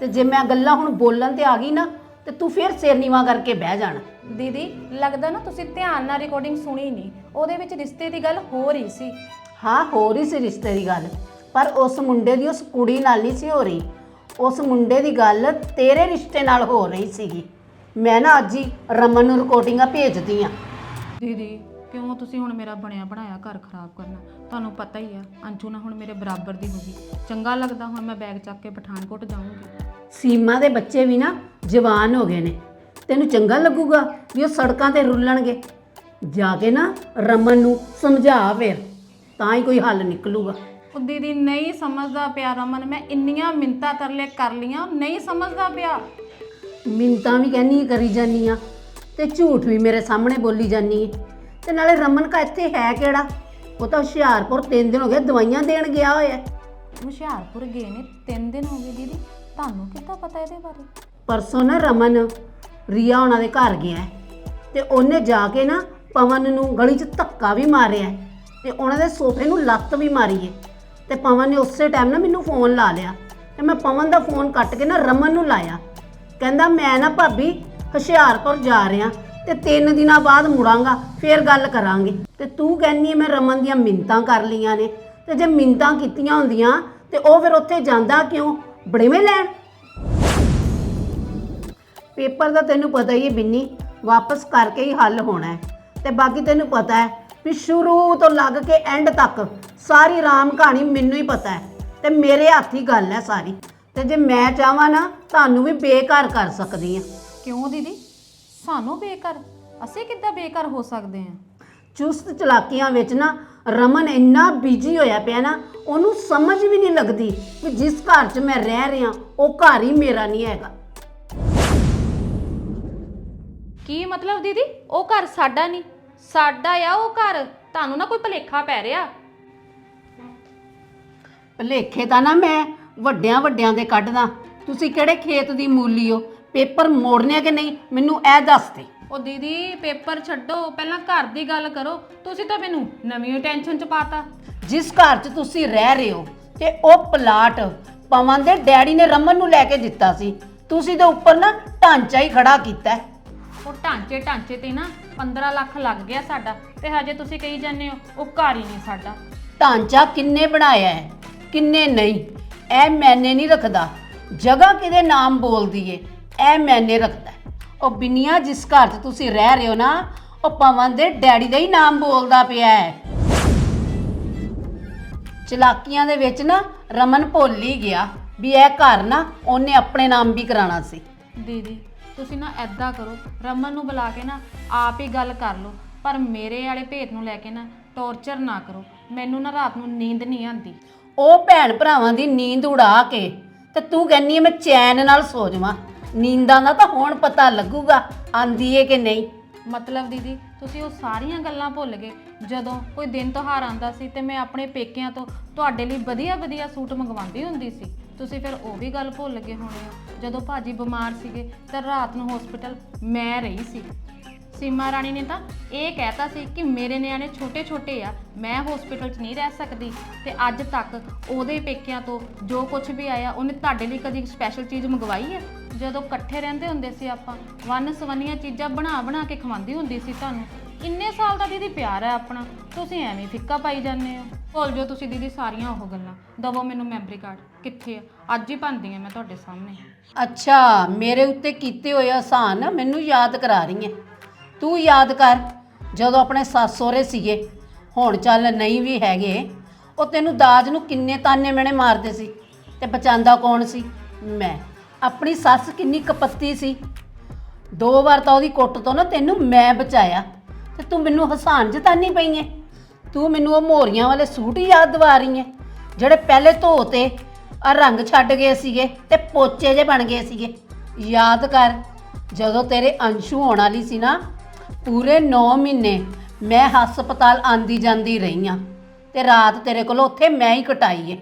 ਤੇ ਜੇ ਮੈਂ ਗੱਲਾਂ ਹੁਣ ਬੋਲਣ ਤੇ ਆ ਗਈ ਨਾ ਤੇ ਤੂੰ ਫੇਰ ਸਿਰ ਨੀਵਾ ਕਰਕੇ ਬਹਿ ਜਾਣਾ। ਦੀਦੀ ਲੱਗਦਾ ਨਾ ਤੁਸੀਂ ਧਿਆਨ ਨਾਲ ਰਿਕਾਰਡਿੰਗ ਸੁਣੀ ਨਹੀਂ। ਉਹਦੇ ਵਿੱਚ ਰਿਸ਼ਤੇ ਦੀ ਗੱਲ ਹੋ ਰਹੀ ਸੀ। ਹਾਂ ਹੋ ਰਹੀ ਸੀ ਰਿਸ਼ਤੇ ਦੀ ਗੱਲ। ਪਰ ਉਸ ਮੁੰਡੇ ਦੀ ਉਸ ਕੁੜੀ ਨਾਲ ਨਹੀਂ ਸੀ ਹੋ ਰਹੀ। ਉਸ ਮੁੰਡੇ ਦੀ ਗੱਲ ਤੇਰੇ ਰਿਸ਼ਤੇ ਨਾਲ ਹੋ ਰਹੀ ਸੀਗੀ। ਮੈਂ ਨਾ ਅੱਜ ਹੀ ਰਮਨ ਨੂੰ ਰਿਕਾਰਡਿੰਗਾਂ ਭੇਜਦੀ ਆ। ਦੀਦੀ ਕਿਉਂ ਤੁਸੀਂ ਹੁਣ ਮੇਰਾ ਬਣਿਆ ਬਣਾਇਆ ਘਰ ਖਰਾਬ ਕਰਨਾ? ਤੁਹਾਨੂੰ ਪਤਾ ਹੀ ਆ ਅੰਜੂ ਨਾ ਹੁਣ ਮੇਰੇ ਬਰਾਬਰ ਦੀ ਹੋ ਗਈ। ਚੰਗਾ ਲੱਗਦਾ ਹੁਣ ਮੈਂ ਬੈਗ ਚੱਕ ਕੇ ਪਠਾਨਕੋਟ ਜਾਊਂਗੀ। ਸੀਮਾ ਦੇ ਬੱਚੇ ਵੀ ਨਾ ਜਵਾਨ ਹੋ ਗਏ ਨੇ। ਤੈਨੂੰ ਚੰਗਾ ਲੱਗੂਗਾ ਵੀ ਉਹ ਸੜਕਾਂ ਤੇ ਰੁੱਲਣਗੇ। ਜਾ ਕੇ ਨਾ ਰਮਨ ਨੂੰ ਸਮਝਾ ਫੇਰ ਤਾਂ ਹੀ ਕੋਈ ਹੱਲ ਨਿਕਲੂਗਾ। ਉਹ ਦੀਦੀ ਨਹੀਂ ਸਮਝਦਾ ਪਿਆ ਰਮਨ ਮੈਂ ਇੰਨੀਆਂ ਮਿੰਤਾ ਤਰਲੇ ਕਰ ਲੀਆਂ ਨਹੀਂ ਸਮਝਦਾ ਪਿਆ। ਮਿੰਤਾਂ ਵੀ ਕਹਿੰਨੀ ਕਰੀ ਜਾਨੀ ਆ ਤੇ ਝੂਠ ਵੀ ਮੇਰੇ ਸਾਹਮਣੇ ਬੋਲੀ ਜਾਨੀ ਹੈ ਤੇ ਨਾਲੇ ਰਮਨ ਕਾ ਇੱਥੇ ਹੈ ਕਿਹੜਾ? ਉਹ ਤਾਂ ਹੁਸ਼ਿਆਰਪੁਰ ਤਿੰਨ ਦਿਨ ਹੋ ਗਏ ਦਵਾਈਆਂ ਦੇਣ ਗਿਆ ਹੋਇਆ। ਹੁਸ਼ਿਆਰਪੁਰ ਗਏ ਨੇ 3 ਦਿਨ ਹੋ ਗਏ ਦੀਦੀ ਤੁਹਾਨੂੰ ਕਿੱਦਾਂ ਪਤਾ ਇਹਦੇ ਬਾਰੇ? ਪਰਸੋਂ ਨਾ ਰਮਨ ਰੀਆ ਉਹਨਾਂ ਦੇ ਘਰ ਗਿਆ ਹੈ ਤੇ ਉਹਨੇ ਜਾ ਕੇ ਨਾ ਪਵਨ ਨੂੰ ਗਲੀ 'ਚ ਧੱਕਾ ਵੀ ਮਾਰਿਆ ਹੈ ਤੇ ਉਹਨਾਂ ਦੇ ਸੋਫੇ ਨੂੰ ਲੱਤ ਵੀ ਮਾਰੀ ਏ ਤੇ ਪਵਨ ਨੇ ਉਸੇ ਟਾਈਮ ਨਾ ਮੈਨੂੰ ਫੋਨ ਲਾ ਲਿਆ ਤੇ ਮੈਂ ਪਵਨ ਦਾ ਫੋਨ ਕੱਟ ਕੇ ਨਾ ਰਮਨ ਨੂੰ ਲਾਇਆ। ਕਹਿੰਦਾ, ਮੈਂ ਨਾ ਭਾਬੀ ਹੁਸ਼ਿਆਰਪੁਰ ਜਾ ਰਿਹਾ ਤੇ ਤਿੰਨ ਦਿਨਾਂ ਬਾਅਦ ਮੁੜਾਂਗਾ, ਫੇਰ ਗੱਲ ਕਰਾਂਗੇ। ਤੇ ਤੂੰ ਕਹਿੰਨੀ ਮੈਂ ਰਮਨ ਦੀਆਂ ਮਿੰਤਾਂ ਕਰ ਲਈਆਂ ਨੇ। ਤੇ ਜੇ ਮਿੰਤਾਂ ਕੀਤੀਆਂ ਹੁੰਦੀਆਂ ਤੇ ਉਹ ਫਿਰ ਉੱਥੇ ਜਾਂਦਾ ਕਿਉਂ? ਬੜੇਵੇਂ ਲੈਣ? ਪੇਪਰ ਦਾ ਤੈਨੂੰ ਪਤਾ ਹੀ ਹੈ, ਬਿੰਨੀ, ਵਾਪਸ ਕਰਕੇ ਹੀ ਹੱਲ ਹੋਣਾ ਹੈ। ਤੇ ਬਾਕੀ ਤੈਨੂੰ ਪਤਾ ਹੈ ਵੀ ਸ਼ੁਰੂ ਤੋਂ ਲੱਗ ਕੇ ਐਂਡ ਤੱਕ ਸਾਰੀ ਰਾਮ ਕਹਾਣੀ ਮੈਨੂੰ ਹੀ ਪਤਾ ਹੈ ਤੇ ਮੇਰੇ ਹੱਥ ਹੀ ਗੱਲ ਹੈ ਸਾਰੀ। ਤੇ ਜੇ ਮੈਂ ਚਾਹਾਂ ਨਾ ਤੁਹਾਨੂੰ ਵੀ ਬੇਘਰ ਕਰ ਸਕਦੀ ਹਾਂ। ਕਿਉਂ ਦੀਦੀ? ਸਾਨੂੰ ਬੇਕਾਰ ਅਸੀਂ ਕਿੱਦਾਂ ਬੇਕਾਰ ਹੋ ਸਕਦੇ ਹਾਂ? ਚੁਸਤ ਚਲਾਕੀਆਂ ਵਿੱਚ ਨਾ ਰਮਨ ਇੰਨਾ ਬਿਜ਼ੀ ਹੋਇਆ ਪਿਆ ਨਾ ਉਹਨੂੰ ਸਮਝ ਵੀ ਨਹੀਂ ਲੱਗਦੀ ਕਿ ਜਿਸ ਘਰ 'ਚ ਮੈਂ ਰਹਿ ਰਿਹਾ ਉਹ ਘਰ ਹੀ ਮੇਰਾ ਨਹੀਂ ਹੈਗਾ। ਕੀ ਮਤਲਬ ਦੀਦੀ? ਉਹ ਘਰ ਸਾਡਾ ਨਹੀਂ। ਸਾਡਾ ਆ ਉਹ ਘਰ ਤੁਹਾਨੂੰ ਨਾ ਕੋਈ ਭਲੇਖਾ ਪੈ ਰਿਹਾ। ਭਲੇਖੇ ਤਾਂ ਨਾ ਮੈਂ ਵੱਡਿਆਂ ਵੱਡਿਆਂ ਦੇ ਕੱਢਦਾ। ਤੁਸੀਂ ਕਿਹੜੇ ਖੇਤ ਦੀ ਮੂਲੀ ਹੋ? ਪੇਪਰ ਮੋੜਨੇ ਆ ਕਿ ਨਹੀਂ? ਮੈਨੂੰ ਇਹ ਦੱਸ ਦੇ। ਉਹ ਦੀਦੀ ਪੇਪਰ ਛੱਡੋ ਪਹਿਲਾਂ ਘਰ ਦੀ ਗੱਲ ਕਰੋ। ਤੁਸੀਂ ਤਾਂ ਮੈਨੂੰ ਨਵੀਂ ਟੈਨਸ਼ਨ ਚ ਪਾਤਾ। ਜਿਸ ਘਰ 'ਚ ਤੁਸੀਂ ਰਹਿ ਰਹੇ ਹੋ ਤੇ ਉਹ ਪਲਾਟ ਪਵਨ ਦੇ ਡੈਡੀ ਨੇ ਰਮਨ ਨੂੰ ਲੈ ਕੇ ਦਿੱਤਾ ਸੀ ਤੁਸੀਂ ਦੇ ਉੱਪਰ ਨਾ ਢਾਂਚਾ ਹੀ ਖੜਾ ਕੀਤਾ ਹੈ। ਉਹ ਢਾਂਚੇ ਢਾਂਚੇ ਤੇ ਨਾ 15 ਲੱਖ ਲੱਗ ਗਿਆ ਸਾਡਾ ਤੇ ਹਜੇ ਤੁਸੀਂ ਕਹੀ ਜਾਂਦੇ ਹੋ ਉਹ ਘਰ ਹੀ ਨਹੀਂ ਸਾਡਾ। ਢਾਂਚਾ ਕਿੰਨੇ ਬਣਾਇਆ ਹੈ ਕਿੰਨੇ ਨਹੀਂ ਇਹ ਮੈਨੇ ਨਹੀਂ ਰੱਖਦਾ। ਜਗ੍ਹਾ ਕਿਹਦੇ ਨਾਮ ਬੋਲਦੀ ਏ ਇਹ ਮੈਨੇ ਰੱਖਦਾ। ਉਹ ਬਿਨੀਆ ਜਿਸ ਘਰ 'ਚ ਤੁਸੀਂ ਰਹਿ ਰਹੇ ਹੋ ਨਾ ਉਹ ਪਵਨ ਦੇ ਡੈਡੀ ਦਾ ਹੀ ਨਾਮ ਬੋਲਦਾ ਪਿਆ ਹੈ। ਚਲਾਕੀਆਂ ਦੇ ਵਿੱਚ ਨਾ ਰਮਨ ਭੁੱਲ ਹੀ ਗਿਆ ਵੀ ਇਹ ਘਰ ਨਾ ਉਹਨੇ ਆਪਣੇ ਨਾਮ ਵੀ ਕਰਾਉਣਾ ਸੀ। ਦੀਦੀ ਤੁਸੀਂ ਨਾ ਐਦਾਂ ਕਰੋ ਰਮਨ ਨੂੰ ਬੁਲਾ ਕੇ ਨਾ ਆਪ ਹੀ ਗੱਲ ਕਰ ਲਓ ਪਰ ਮੇਰੇ ਵਾਲੇ ਭੇਤ ਨੂੰ ਲੈ ਕੇ ਨਾ ਟੌਰਚਰ ਨਾ ਕਰੋ। ਮੈਨੂੰ ਨਾ ਰਾਤ ਨੂੰ ਨੀਂਦ ਨਹੀਂ ਆਉਂਦੀ। ਉਹ ਭੈਣ ਭਰਾਵਾਂ ਦੀ ਨੀਂਦ ਉਡਾ ਕੇ ਤੇ ਤੂੰ ਕਹਿੰਨੀ ਮੈਂ ਚੈਨ ਨਾਲ ਸੋ ਜਾਵਾਂ। ਨੀਂਦਾਂ ਦਾ ਤਾਂ ਹੁਣ ਪਤਾ ਲੱਗੂਗਾ ਆਂਦੀ ਏ ਕਿ ਨਹੀਂ? ਮਤਲਬ ਦੀਦੀ ਤੁਸੀਂ ਉਹ ਸਾਰੀਆਂ ਗੱਲਾਂ ਭੁੱਲ ਗਏ। ਜਦੋਂ ਕੋਈ ਦਿਨ ਤਿਉਹਾਰ ਆਂਦਾ ਸੀ ਤੇ ਮੈਂ ਆਪਣੇ ਪੇਕਿਆਂ ਤੋਂ ਤੁਹਾਡੇ ਲਈ ਵਧੀਆ ਵਧੀਆ ਸੂਟ ਮੰਗਵਾਉਂਦੀ ਹੁੰਦੀ ਸੀ। ਤੁਸੀਂ ਫਿਰ ਉਹ ਵੀ ਗੱਲ ਭੁੱਲ ਗਏ ਹੋਣੇ ਹੋ। ਜਦੋਂ ਭਾਜੀ ਬਿਮਾਰ ਸੀਗੇ, ਤਾਂ ਰਾਤ ਨੂੰ ਹਸਪੀਟਲ ਮੈਂ ਰਹੀ ਸੀ। ਸੀਮਾ ਰਾਣੀ ਨੇ ਤਾਂ ਇਹ ਕਹਿਤਾ ਸੀ ਕਿ ਮੇਰੇ ਨਿਆਣੇ ਛੋਟੇ ਛੋਟੇ ਆ, ਮੈਂ ਹਸਪੀਟਲ 'ਚ ਨਹੀਂ ਰਹਿ ਸਕਦੀ। ਤੇ ਅੱਜ ਤੱਕ ਉਹਦੇ ਪੇਕਿਆਂ ਤੋਂ ਜੋ ਕੁਝ ਵੀ ਆਇਆ, ਉਹਨੇ ਤੁਹਾਡੇ ਲਈ ਕਦੀ ਸਪੈਸ਼ਲ ਚੀਜ਼ ਮੰਗਵਾਈ ਹੈ? ਜਦੋਂ ਇਕੱਠੇ ਰਹਿੰਦੇ ਹੁੰਦੇ ਸੀ ਆਪਾਂ ਵੰਨ ਸਵੰਨੀਆਂ ਚੀਜ਼ਾਂ ਬਣਾ ਬਣਾ ਕੇ ਖਵਾਉਂਦੀ ਹੁੰਦੀ ਸੀ ਤੁਹਾਨੂੰ। ਇੰਨੇ ਸਾਲ ਦਾ ਦੀਦੀ ਪਿਆਰ ਹੈ ਆਪਣਾ, ਤੁਸੀਂ ਐਵੇਂ ਫਿੱਕਾ ਪਾਈ ਜਾਂਦੇ ਹੋ। ਭੁੱਲ ਜਾਓ ਤੁਸੀਂ ਦੀਦੀ ਸਾਰੀਆਂ ਉਹ ਗੱਲਾਂ। ਦਵੋ ਮੈਨੂੰ ਮੈਮਰੀ ਕਾਰਡ ਕਿੱਥੇ ਆ? ਅੱਜ ਹੀ ਭੰਦੀ ਆ ਮੈਂ ਤੁਹਾਡੇ ਸਾਹਮਣੇ। ਅੱਛਾ, ਮੇਰੇ ਉੱਤੇ ਕੀਤੇ ਹੋਏ ਆਸਾਨ ਮੈਨੂੰ ਯਾਦ ਕਰਾ ਰਹੀ ਹੈ। ਤੂੰ ਯਾਦ ਕਰ, ਜਦੋਂ ਆਪਣੇ ਸੱਸ ਸਹੁਰੇ ਸੀਗੇ, ਹੁਣ ਚੱਲ ਨਹੀਂ ਵੀ ਹੈਗੇ, ਉਹ ਤੈਨੂੰ ਦਾਜ ਨੂੰ ਕਿੰਨੇ ਤਾਨੇ ਮੈਨੇ ਮਾਰਦੇ ਸੀ, ਤੇ ਬਚਾਉਂਦਾ ਕੌਣ ਸੀ? ਮੈਂ। ਆਪਣੀ ਸੱਸ ਕਿੰਨੀ ਕਪੱਤੀ ਸੀ। ਦੋ ਵਾਰ ਤਾਂ ਉਹਦੀ ਕੁੱਟ ਤੋਂ ਨਾ ਤੈਨੂੰ ਮੈਂ ਬਚਾਇਆ। ਤੇ ਤੂੰ ਮੈਨੂੰ ਹਸਾਨ ਜਤਾਨੀ ਪਈ ਐ ਤੂੰ ਮੈਨੂੰ ਉਹ ਮੋਰੀਆਂ ਵਾਲੇ ਸੂਟ ਹੀ ਯਾਦ ਦਿਵਾ ਰਹੀ ਐ ਜਿਹੜੇ ਪਹਿਲੇ ਧੋਤੇ ਆ ਰੰਗ ਛੱਡ ਗਏ ਸੀਗੇ ਤੇ ਪੋਚੇ ਜੇ ਬਣ ਗਏ ਸੀਗੇ। ਯਾਦ ਕਰ, ਜਦੋਂ ਤੇਰੇ ਅੰਸ਼ੂ ਹੋਣ ਵਾਲੀ ਸੀ ਨਾ, ਪੂਰੇ 9 ਮਹੀਨੇ ਮੈਂ ਹਸਪਤਾਲ ਆਂਦੀ ਜਾਂਦੀ ਰਹੀ ਆ ਤੇ ਰਾਤ ਤੇਰੇ ਕੋਲ ਉੱਥੇ ਮੈਂ ਹੀ ਕਟਾਈ ਏ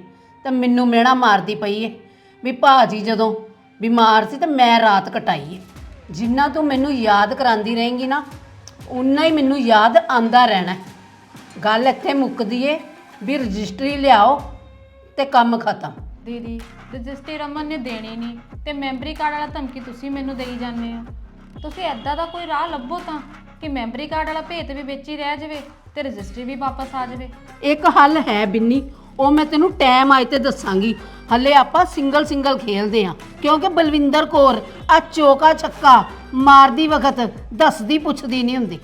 ਤੇ ਮੈਨੂੰ ਮਿਹਣਾ ਮਾਰਦੀ ਪਈ ਏ ਵੀ ਭਾਜੀ ਜਦੋਂ ਬਿਮਾਰ ਸੀ ਤੇ ਮੈਂ ਰਾਤ ਕਟਾਈ ਏ। ਜਿੰਨਾ ਤੂੰ ਮੈਨੂੰ ਯਾਦ ਕਰਾਂਦੀ ਰਹੇਂਗੀ ਨਾ ਉਨਾ ਹੀ ਮੈਨੂੰ ਯਾਦ ਆਂਦਾ ਰਹਿਣਾ ਹੈ। ਗੱਲ ਇੱਥੇ ਮੁੱਕਦੀ ਏ ਵੀ ਰਜਿਸਟਰੀ ਲਿਆਓ ਤੇ ਕੰਮ ਖਤਮ। ਦੀਦੀ ਰਜਿਸਟਰੀ ਰਮਨ ਨੇ ਦੇਣੀ ਨਹੀਂ ਤੇ ਮੈਮਰੀ ਕਾਰਡ ਵਾਲਾ ਧਮਕੀ ਤੁਸੀਂ ਮੈਨੂੰ ਦੇਈ ਜਾਂਦੇ ਹੋ। ਤੁਸੀਂ ਐਦਾਂ ਦਾ ਕੋਈ ਰਾਹ ਲੱਭੋ ਤਾਂ ਕਿ ਮੈਮਰੀ ਕਾਰਡ ਵਾਲਾ ਭੇਤ ਵੀ ਵਿੱਚ ਹੀ ਰਹਿ ਜਾਵੇ ਤੇ ਰਜਿਸਟਰੀ ਵੀ ਵਾਪਸ ਆ ਜਾਵੇ। ਇੱਕ ਹੱਲ ਹੈ ਬਿੰਨੀ ਉਹ ਮੈਂ ਤੈਨੂੰ ਟਾਈਮ ਆਏ ਤੇ ਦੱਸਾਂਗੀ। ਹੱਲੇ ਆਪਾਂ ਸਿੰਗਲ ਸਿੰਗਲ ਖੇਲਦੇ ਆ ਕਿਉਂਕਿ ਬਲਵਿੰਦਰ ਕੌਰ ਆ ਚੋਕਾ ਛੱਕਾ ਮਾਰਦੀ ਵਕਤ ਦੱਸਦੀ ਪੁੱਛਦੀ ਨਹੀਂ ਹੁੰਦੀ।